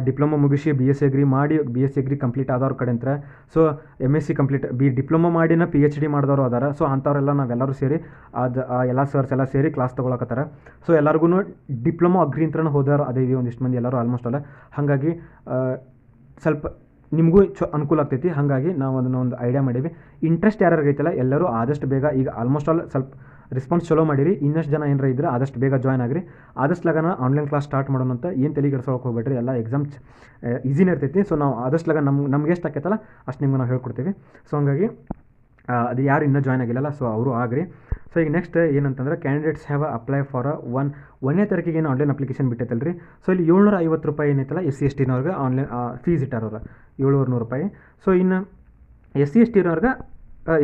ಡಿಪ್ಲೊಮೊ ಮುಗಿಸಿ ಬಿ ಎಸ್ ಸಿ ಅಗ್ರಿ ಮಾಡಿ B S C agri complete ಆದವ್ರ ಕಡೆಂತ್ರ, so M S C complete B diploma ಮಾಡಿನ ಪಿ ಎಚ್ ಡಿ ಮಾಡಿದವರು ಅದಾರ. ಸೊ ಅಂಥವ್ರೆಲ್ಲ ನಾವೆಲ್ಲರೂ ಸೇರಿ ಅದು ಎಲ್ಲ ಸರ್ಸ್ ಎಲ್ಲ ಸೇರಿ ಕ್ಲಾಸ್ ತೊಗೊಳಕತ್ತಾರ. ಸೊ ಎಲ್ಲರಿಗೂ ಡಿಪ್ಲೊಮಾ ಅಗ್ರಿ ಅಂತಲೂ ಹೋದಾರ ಅದೇವಿ ಒಂದಿಷ್ಟು ಮಂದಿ ಎಲ್ಲರೂ ಆಲ್ಮೋಸ್ಟ್ ಅಲ್ಲ. ಹಾಗಾಗಿ ಸ್ವಲ್ಪ ನಿಮಗೂ ಚೊ ಅನುಕೂಲ ಆಗ್ತೈತಿ. ಹಾಗಾಗಿ ನಾವು ಅದನ್ನು ಒಂದು ಐಡಿಯಾ ಮಾಡೀವಿ. ಇಂಟ್ರೆಸ್ಟ್ ಯಾರ್ಯಾರು ಐತಲ್ಲ, ಎಲ್ಲರೂ ಆದಷ್ಟು ಬೇಗ ಈಗ ಆಲ್ಮೋಸ್ಟ್ ಆಲ್ ಸ್ವಲ್ಪ ರೆಸ್ಪಾನ್ಸ್ ಚಲೋ ಮಾಡಿರಿ. ಇನ್ನಷ್ಟು ಜನ ಏನಾರ ಇದ್ರೆ ಆದಷ್ಟು ಬೇಗ ಜಾಯ್ನ್ ಆಗಿರಿ. ಆದಷ್ಟು ಲಗನ ಆನ್ಲೈನ್ ಕ್ಲಾಸ್ ಸ್ಟಾರ್ಟ್ ಮಾಡೋಣ ಅಂತ ಏನು ತಲೆ ಕೆಡ್ಸೋಕೆ ಹೋಗ್ಬೇಡ್ರಿ. ಎಲ್ಲ ಎಕ್ಸಾಮ್ ಈಸಿನೇ ಇರ್ತೈತಿ ಸೊ ನಾವು ಆದಷ್ಟು ಲಗ ನಮ್ಗೆ ನಮ್ಗೆ ಎಷ್ಟು ಆಕೈತಲ್ಲ, ಅಷ್ಟು ನಿಮ್ಗೆ ನಾವು ಹೇಳ್ಕೊಡ್ತೀವಿ. ಸೊ ಹಂಗಾಗಿ ಅದು ಯಾರು ಇನ್ನೂ ಜಾಯ್ನ್ ಆಗಿಲ್ಲಲ್ಲ ಸೊ ಅವರು ಆಗ್ರಿ. ಸೊ ಈಗ ನೆಕ್ಸ್ಟ್ ಏನಂತಂದ್ರೆ candidates have apply for one ಒಂದನೇ ತಾರೀಕಿಗೆ ಏನು ಆನ್ಲೈನ್ ಅಪ್ಲಿಕೇಶನ್ ಬಿಟ್ಟೈತಲ್ಲ ರೀ ಸೊ ಇಲ್ಲಿ ಏಳ್ನೂರ ಐವತ್ತು ರೂಪಾಯಿ ಏನೈತಲ್ಲ ಎಸ್ ಸಿ ಎಸ್ ಟಿನವ್ರಿಗೆ ಆನ್ಲೈನ್ ಫೀಸ್ ಇಟ್ಟಾರವ್ರು. ಏಳುನೂರು ನೂರು ರೂಪಾಯಿ. ಸೊ ಇನ್ನು ಎಸ್ ಸಿ ಎಸ್ ಟಿನವ್ರಿಗೆ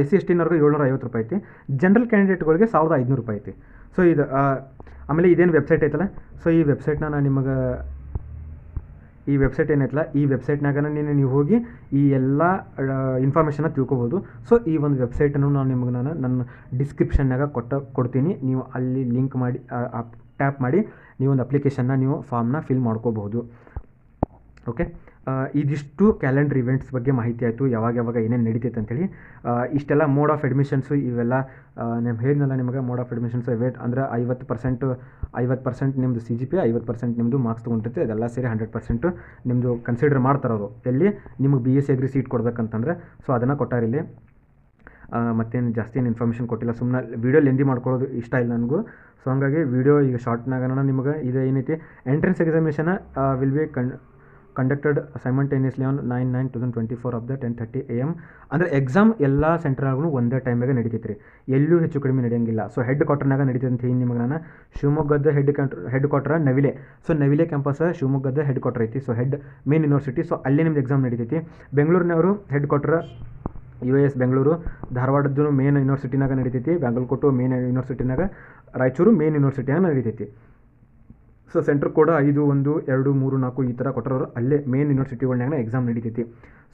ಎಸ್ ಸಿ ಎಸ್ ಟಿನವ್ರಿಗೆ ಏಳ್ನೂರ ಐವತ್ತು ರೂಪಾಯಿ ಐತಿ. ಜನರಲ್ ಕ್ಯಾಂಡಿಡೇಟ್ಗಳಿಗೆ ಸಾವಿರದ ಐದುನೂರು ರೂಪಾಯಿ ಐತಿ. ಸೊ ಇದು ಆಮೇಲೆ ಇದೇನು ವೆಬ್ಸೈಟ್ ಐತಲ್ಲ? ಸೊ ಈ ವೆಬ್ಸೈಟ್ನ ನಾನು ನಿಮಗೆ ಈ ವೆಬ್ಸೈಟ್ ಏನೈತಲ್ಲ ಈ ವೆಬ್ಸೈಟ್ನಾಗ ನೀನು ನೀವು ಹೋಗಿ ಈ ಎಲ್ಲ ಇನ್ಫಾರ್ಮೇಷನ್ನ ತಿಳ್ಕೊಬೋದು. ಸೊ ಈ ಒಂದು ವೆಬ್ಸೈಟನ್ನು ನಾನು ನಿಮಗೆ ನಾನು ನನ್ನ ಡಿಸ್ಕ್ರಿಪ್ಷನ್ನಾಗ ಕೊಟ್ಟ, ಕೊಡ್ತೀನಿ. ನೀವು ಅಲ್ಲಿ ಲಿಂಕ್ ಮಾಡಿ ಟ್ಯಾಪ್ ಮಾಡಿ ನೀವು ಒಂದು ಅಪ್ಲಿಕೇಶನ್ನ ನೀವು ಫಾರ್ಮ್ನ ಫಿಲ್ ಮಾಡ್ಕೋಬಹುದು ಓಕೆ ಇದಿಷ್ಟು ಕ್ಯಾಲೆಂಡರ್ ಇವೆಂಟ್ಸ್ ಬಗ್ಗೆ ಮಾಹಿತಿ ಆಯಿತು. ಯಾವಾಗ ಯಾವಾಗ ಏನೇನು ನಡೀತೈತೆ ಅಂತೇಳಿ. ಇಷ್ಟೆಲ್ಲ ಮೋಡ್ ಆಫ್ ಅಡ್ಮಿಷನ್ಸು ಇವೆಲ್ಲ ನಾನು ಹೇಳಿದ್ನಲ್ಲ ನಿಮಗೆ ಮೋಡ್ ಆಫ್ ಅಡ್ಮಿಷನ್ಸ್ ವೇಟ್ ಅಂದರೆ ಐವತ್ತು ಪರ್ಸೆಂಟು ಐವತ್ತು ಪರ್ಸೆಂಟ್ ನಿಮ್ಮದು ಸಿ ಜಿ ಪಿ ಐವತ್ತು ಪರ್ಸೆಂಟ್ ನಿಮ್ಮದು ಮಾರ್ಕ್ಸ್ ತೊಗೊಂಡಿರುತ್ತೆ. ಅದೆಲ್ಲ ಸೇರಿ ಹಂಡ್ರೆಡ್ ಪರ್ಸೆಂಟು ನಿಮ್ಮದು ಕನ್ಸಿಡರ್ ಮಾಡ್ತಾರೆ ಅವರು. ಎಲ್ಲಿ? ನಿಮಗೆ B S C agri seat ಕೊಡ್ಬೇಕಂತಂದ್ರೆ. So ಅದನ್ನು ಕೊಟ್ಟಾರಿಲ್ಲಿ ಇಲ್ಲಿ. ಮತ್ತೇನು ಜಾಸ್ತಿ ಏನು ಇನ್ಫಾರ್ಮೇಷನ್ ಕೊಟ್ಟಿಲ್ಲ. ಸುಮ್ಮನೆ ವೀಡಿಯೋ ಲೆಂದಿ ಮಾಡ್ಕೊಳ್ಳೋದು ಇಷ್ಟ ಇಲ್ಲ ನನಗೂ. ಸೊ ಹಂಗಾಗಿ ವೀಡಿಯೋ ಈಗ ಶಾರ್ಟ್ನಾಗ ನಿಮಗೆ ಇದು ಏನೈತಿ? ಎಂಟ್ರೆನ್ಸ್ ಎಕ್ಸಾಮಿನೇಷನ್ ವಿಲ್ ಬಿ ಕನ್ conducted simultaneously on nine nine thousand twenty four of the ten thirty A M ಅಂದರೆ ಎಕ್ಸಾಮ್ ಎಲ್ಲ ಸೆಂಟ್ರಾಗೂ ಒಂದೇ ಟೈಮಿಗೆ ನಡೀತೈತೆ ರೀ ಎಲ್ಲೂ ಹೆಚ್ಚು ಕಡಿಮೆ ನಡೆಯಂಗಿಲ್ಲ. ಸೊ ಹೆಡ್ ಕ್ವಾರ್ಟರ್ನಾಗ ನಡೀತೈತೆ ಅಂತ ಹೇಳಿ ನಿಮಗೆ ನಾನು ಶಿವಮೊಗ್ಗದ headquarter headquarter Navile. So Navile campus ಶಿವಮೊಗ್ಗದ ಹೆಡ್ ಕ್ವಾರ್ಟರ್ ಐತಿ. So head main university so ಅಲ್ಲೇ ನಿಮ್ದು ಎಕ್ಸಾಮ್ ನಡೀತೈತಿ. ಬೆಂಗಳೂರಿನವರು head quarter U S Bengaluru, ಧಾರವಾಡದ್ದು ಮೇನ್ ಯೂನಿವರ್ಸಿಟಿನಾಗ ನಡೀತೈತಿ. ಬಾಗಲಕೋಟು ಮೇನ್ ಯೂನಿವರ್ಸಿಟಿನಾಗ ರಾಯಚೂರು ಮೇನ್ ಯೂನಿವರ್ಸಿಟಿಯಾಗ ನಡೀತೈತಿ. ಸೊ ಸೆಂಟ್ರ್ ಕೂಡ ಐದು, ಒಂದು, ಎರಡು, ಮೂರು, ನಾಲ್ಕು ಈ ಥರ ಕೊಟ್ಟರೋರು ಅಲ್ಲೇ ಮೇನ್ ಯೂನಿವರ್ಸಿಟಿಗಳನ್ನ ಎಕ್ಸಾಮ್ ನಡೀತೈತಿ.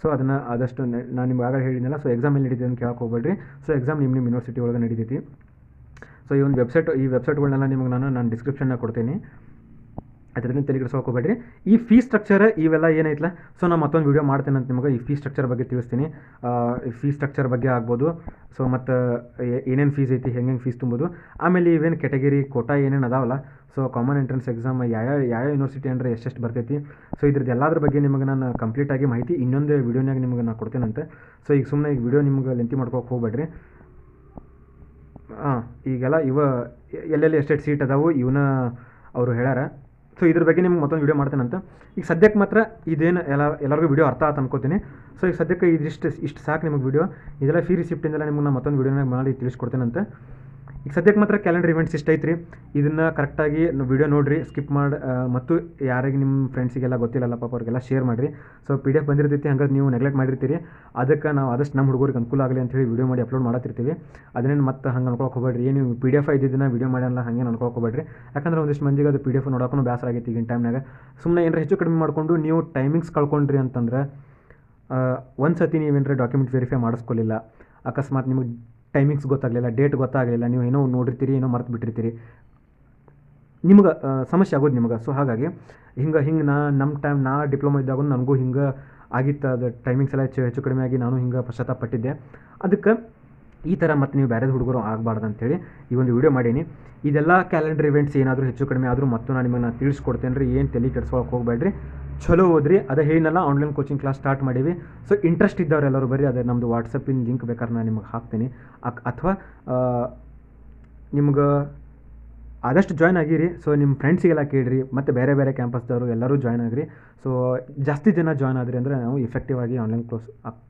ಸೊ ಅದನ್ನು ಆದಷ್ಟು ನಾನು ನಿಮ್ಗೆ ಆಗ ಹೇಳಿದ್ನಲ್ಲ ಸೊ ಎಕ್ಸಾಮ್ ಎಲ್ಲಿ ನಡೀತೀನಿ ಅಂತ ಕೇಳಕ್ಕೆ ಹೋಗ್ಬೇಡ್ರಿ. ಸೊ ಎಕ್ಸಾಮ್ ನಿಮ್ಮ ನಿಮ್ಮ ಯೂನಿವರ್ಸಿಟಿ ಒಳಗೆ ನಡೀತೈತಿ. ಸೊ ಈ ಒಂದು ವೆಬ್ಸೈಟ್ ಈ ವೆಬ್ಸೈಟ್ಗಳನ್ನೆಲ್ಲ ನಿಮಗೆ ನಾನು ನಾನು ಡಿಸ್ಕ್ರಿಪ್ಷನ್ನಾಗ ಕೊಡ್ತೀನಿ. ಅದರಿಂದ ಹೋಗ್ಬೇಡ್ರಿ. ಈ ಫೀ ಸ್ಟ್ರಕ್ಚರ್ ಇವೆಲ್ಲ ಏನೈತಲ್ಲ ಸೊ ನಾನು ಮತ್ತೊಂದು ವೀಡಿಯೋ ಮಾಡ್ತೇನೆ ಅಂತ ನಿಮಗೆ ಈ ಫೀ ಸ್ಟ್ರಕ್ಚರ್ ಬಗ್ಗೆ ತಿಳಿಸ್ತೀನಿ. ಫೀ ಸ್ಟ್ರಕ್ಚರ್ ಬಗ್ಗೆ ಆಗ್ಬೋದು. ಸೊ ಮತ್ತು ಏನೇನು ಫೀಸ್ ಐತಿ ಹೆಂಗೆ ಫೀಸ್ ತುಂಬೋದು. ಆಮೇಲೆ ಇವೇನು ಕೆಟಗರಿ ಕೋಟಾ ಏನೇನು ಅದಾವಲ್ಲ ಸೊ ಕಾಮನ್ ಎಂಟ್ರೆನ್ಸ್ ಎಕ್ಸಾಮ್ ಯಾವ ಯಾವ ಯೂನಿವರ್ಸಿಟಿ ಅಂದರೆ ಎಷ್ಟೆಷ್ಟು ಬರ್ತೈತಿ? ಸೊ ಇದ್ರದ್ದು ಎಲ್ಲದ್ರ ಬಗ್ಗೆ ನಿಮಗೆ ನಾನು ಕಂಪ್ಲೀಟಾಗಿ ಮಾಹಿತಿ ಇನ್ನೊಂದು ವೀಡಿಯೋನಾಗ ನಿಮಗೆ ನಾನು ಕೊಡ್ತೇನಂತೆ. ಸೊ ಈಗ ಸುಮ್ಮನೆ ಈಗ ವೀಡಿಯೋ ನಿಮ್ಗೆ ಲೆಂತಿ ಮಾಡ್ಕೊಳಕ್ಕೆ ಹೋಗ್ಬೇಡ್ರಿ. ಹಾಂ, ಈಗೆಲ್ಲ ಇವ, ಎಲ್ಲೆಲ್ಲಿ ಎಷ್ಟೆಷ್ಟು ಸೀಟ್ ಅದಾವು ಇವನ್ನ ಅವರು ಹೇಳ್ಯಾರ. ಸೊ ಇದ್ರ ಬಗ್ಗೆ ನಿಮ್ಗೆ ಮತ್ತೊಂದು ವೀಡಿಯೋ ಮಾಡ್ತೇನಂತ. ಈಗ ಸದ್ಯಕ್ಕೆ ಮಾತ್ರ ಇದೇನು ಎಲ್ಲ, ಎಲ್ಲರಿಗೂ ವೀಡಿಯೋ ಅರ್ಥ ಆತ ಅನ್ಕೋತೀನಿ. ಸೊ ಈಗ ಸದ್ಯಕ್ಕೆ ಇದಿಷ್ಟು, ಇಷ್ಟು ಸಾಕು ನಿಮಗೆ ವೀಡಿಯೋ ಇದೆಲ್ಲ ಫೀ ರಿಸಿಪ್ಟಿಂದೆಲ್ಲ ನಿಮ್ಗೆ ನಾನು ಮತ್ತೊಂದು ವೀಡಿಯೋನಾಗ ಮಾಡಿ ತಿಳಿಸ್ಕೊಡ್ತೇನಂತೆ. ಈಗ ಸದ್ಯಕ್ಕೆ ಮಾತ್ರ ಕ್ಯಾಲೆಂಡರ್ ಇವೆಂಟ್ಸ್ ಇಷ್ಟ ಐತ್ರಿ. ಇದನ್ನು ಕರೆಕ್ಟಾಗಿ ವಿಡಿಯೋ ನೋಡಿರಿ ಸ್ಕಿಪ್ ಮಾಡಿ ಮತ್ತು ಯಾರಿಗೆ ನಿಮ್ಮ ಫ್ರೆಂಡ್ಸಿಗೆಲ್ಲ ಗೊತ್ತಿಲ್ಲಲ್ಲ ಪಾಪ ಅವ್ರಿಗೆಲ್ಲ ಶೇರ್ ಮಾಡಿರಿ. ಸೊ ಪಿ ಡಿ ಎಫ್ ಬಂದಿರ್ತೈತಿ, ಹಂಗಾಗಿ ನೀವು ನೆಗ್ಲೆಕ್ಟ್ ಮಾಡಿರ್ತೀರಿ. ಅದಕ್ಕೆ ನಾವು ಆದಷ್ಟು ನಮ್ಮ ಹುಡುಗರಿಗೆ ಅನುಕೂಲ ಆಗಲಿ ಅಂತ ಹೇಳಿ ವೀಡಿಯೋ ಮಾಡಿ ಅಪ್ಲೋಡ್ ಮಾಡತ್ತಿರ್ತೀವಿ ಅದನ್ನೇನು ಮತ್ತೆ ಹಂಗೆ ಅನ್ಕೊಳಕ್ಕೆ ಹೋಗ್ಬೇಡ್ರಿ. ಏನು ಪಿ ಡಿ ಎಫ್ ಇದ್ದಿದ್ದನ್ನ ವೀಡಿಯೋ ಮಾಡಲ್ಲ ಹಂಗೆ ಅನ್ಕೊಳಕ್ಕೆ ಹೋಗ್ಬೇಡ್ರಿ. ಯಾಕಂದ್ರೆ ಒಂದಿಷ್ಟು ಮಂದಿಗೆ ಅದು ಪಿ ಡಿ ಎಫ್ ನೋಡೋಕ್ಕೂ ಬೇಸರ ಆಗೈತಿ ಈಗಿನ ಟೈಮ್ನಾಗ ಸುಮ್ಮನೆ ಏನಾರ ಹೆಚ್ಚು ಕಡಿಮೆ ಮಾಡಿಕೊಂಡು ನೀವು ಟೈಮಿಂಗ್ಸ್ ಕಳ್ಕೊಂಡ್ರಿ ಅಂತಂದ್ರೆ ಒಂದು ಸತಿ ನೀವೇನಾರ ಡಾಕ್ಯುಮೆಂಟ್ ವೆರಿಫೈ ಮಾಡಿಸ್ಕೊಳ್ಳಿಲ್ಲ ಅಕಸ್ಮಾತ್ ನಿಮಗೆ ಟೈಮಿಂಗ್ಸ್ ಗೊತ್ತಾಗಲಿಲ್ಲ ಡೇಟ್ ಗೊತ್ತಾಗಲಿಲ್ಲ, ನೀವು ಏನೋ ನೋಡಿರ್ತೀರಿ, ಏನೋ ಮರ್ತು ಬಿಟ್ಟಿರ್ತೀರಿ. ನಿಮ್ಗೆ ಸಮಸ್ಯೆ ಆಗೋದು ನಿಮ್ಗೆ. ಸೊ ಹಾಗಾಗಿ ಹಿಂಗೆ ಹಿಂಗೆ ನಾ ನಮ್ಮ ಟೈಮ್ ನಾ ಡಿಪ್ಲೊಮಾ ಇದ್ದಾಗ ನನಗೂ ಹಿಂಗೆ ಆಗಿತ್ತು ಅದು ಟೈಮಿಂಗ್ಸ್ ಎಲ್ಲ ಹೆಚ್ಚು ಹೆಚ್ಚು ಕಡಿಮೆ ಆಗಿ ನಾನು ಹಿಂಗೆ ಪಶ್ಚಾತ್ತಾಪಟ್ಟಿದ್ದೆ ಅದಕ್ಕೆ ಈ ಥರ ಮತ್ತು ನೀವು ಬೇರೆ ಹುಡುಗರು ಆಗಬಾರ್ದು ಅಂತೇಳಿ ಈ ಒಂದು ವಿಡಿಯೋ ಮಾಡೀನಿ. ಇದೆಲ್ಲ ಕ್ಯಾಲೆಂಡರ್ ಇವೆಂಟ್ಸ್ ಏನಾದರೂ ಹೆಚ್ಚು ಕಡಿಮೆ ಆದರೂ ಮತ್ತು ನಾನು ನಿಮಗೆ ನಾನು ತಿಳಿಸ್ಕೊಡ್ತೇನೆ ರೀ, ಏನು ತಲೆ ಕೆಡ್ಸ್ಕೊಳಕ್ಕೆ ಹೋಗಬೇಡ್ರಿ. ಚಲೋ ಓದ್ರಿ, ಅದೇ ಹೇಳಿನಲ್ಲ ಆನ್ಲೈನ್ ಕೋಚಿಂಗ್ ಕ್ಲಾಸ್ ಸ್ಟಾರ್ಟ್ ಮಾಡೀವಿ. ಸೊ ಇಂಟ್ರೆಸ್ಟ್ ಇದ್ದವರೆಲ್ಲರೂ ಬರೀ ಅದೇ ನಮ್ಮದು ವಾಟ್ಸಪ್ಪಿನ ಲಿಂಕ್ ಬೇಕಾದ್ರೆ ನಾನು ನಿಮಗೆ ಹಾಕ್ತೀನಿ. ಅಥವಾ ನಿಮ್ಗೆ ಆದಷ್ಟು ಜಾಯ್ನ್ ಆಗಿರಿ. ಸೊ ನಿಮ್ಮ ಫ್ರೆಂಡ್ಸಿಗೆಲ್ಲ ಕೇಳಿರಿ. ಮತ್ತು ಬೇರೆ ಬೇರೆ ಕ್ಯಾಂಪಸ್ದವರು ಎಲ್ಲರೂ ಜಾಯ್ನ್ ಆಗಿರಿ. ಸೊ ಜಾಸ್ತಿ ಜನ ಜಾಯ್ನ್ ಆದ್ರಿ ಅಂದರೆ ನಾವು ಎಫೆಕ್ಟಿವ್ ಆಗಿ ಆನ್ಲೈನ್ ಕ್ಲಾಸ್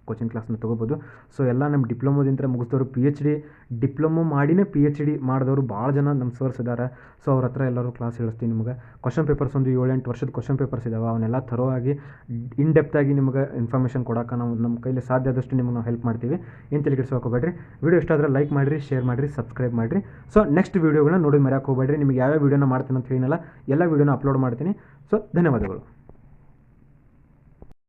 ಕೋಚಿಂಗ್ ಕ್ಲಾಸ್ನ ತೊಗೋಬೋದು. ಸೊ ಎಲ್ಲ ನಮ್ಮ ಡಿಪ್ಲೊಮೋದಿಂದ ಮುಗಿಸಿದವರು ಪಿ ಎಚ್ ಡಿ ಡಿಪ್ಲೊಮೊ ಮಾಡಿನೇ ಪಿ ಎಚ್ ಡಿ ಮಾಡಿದವರು ಭಾಳ ಜನ ನಮ್ಮ ಸರ್ಸ್ ಇದ್ದಾರೆ ಸೊ ಅವ್ರ ಹತ್ರ ಎಲ್ಲರೂ ಕ್ಲಾಸ್ ಹೇಳಿಸ್ತೀನಿ ನಿಮಗೆ. ಕ್ವಶನ್ ಪೇಪರ್ಸ್ ಒಂದು ಏಳೆಂಟು ವರ್ಷದ ಕ್ವಶನ್ ಪೇಪರ್ಸ್ ಇದಾವೆ. ಅವನ್ನೆಲ್ಲ ಥರೋ ಆಗಿ ಇನ್ ಡೆಪ್ತಾಗಿ ನಿಮಗೆ ಇನ್ಫಾರ್ಮೇಷನ್ ಕೊಡೋಕೆ ನಾವು ನಮ್ಮ ಕೈಲಿ ಸಾಧ್ಯ ಆದಷ್ಟು ನಿಮ್ಗೆ ನಾವು ಹೆಲ್ಪ್ ಮಾಡ್ತೀವಿ. ಏನು ತಲೆ ಹೋಗಬೇಡ್ರಿ ವಿಡಿಯೋ ಇಷ್ಟ ಆದರೆ ಲೈಕ್ ಮಾಡಿರಿ ಶೇರ್ ಮಾಡಿರಿ ಸಬ್ಸ್ಕ್ರೈಬ್ ಮಾಡಿರಿ. ಸೊ ನೆಕ್ಸ್ಟ್ ವೀಡಿಯೋಗಳನ್ನ ನೋಡಿ ಮರ್ಯಾಕೆ ಹೋಗಬೇಡ್ರಿ ನಿಮಗೆ ಯಾವ್ಯಾವ ವೀಡಿಯೋನ ಮಾಡ್ತೀನಿ ಅಂತ ಹೇಳಿನಲ್ಲ ಎಲ್ಲ ವೀಡಿಯೋನ ಅಪ್ಲೋಡ್ ಮಾಡ್ತೀನಿ. ಸೊ ಧನ್ಯವಾದಗಳು.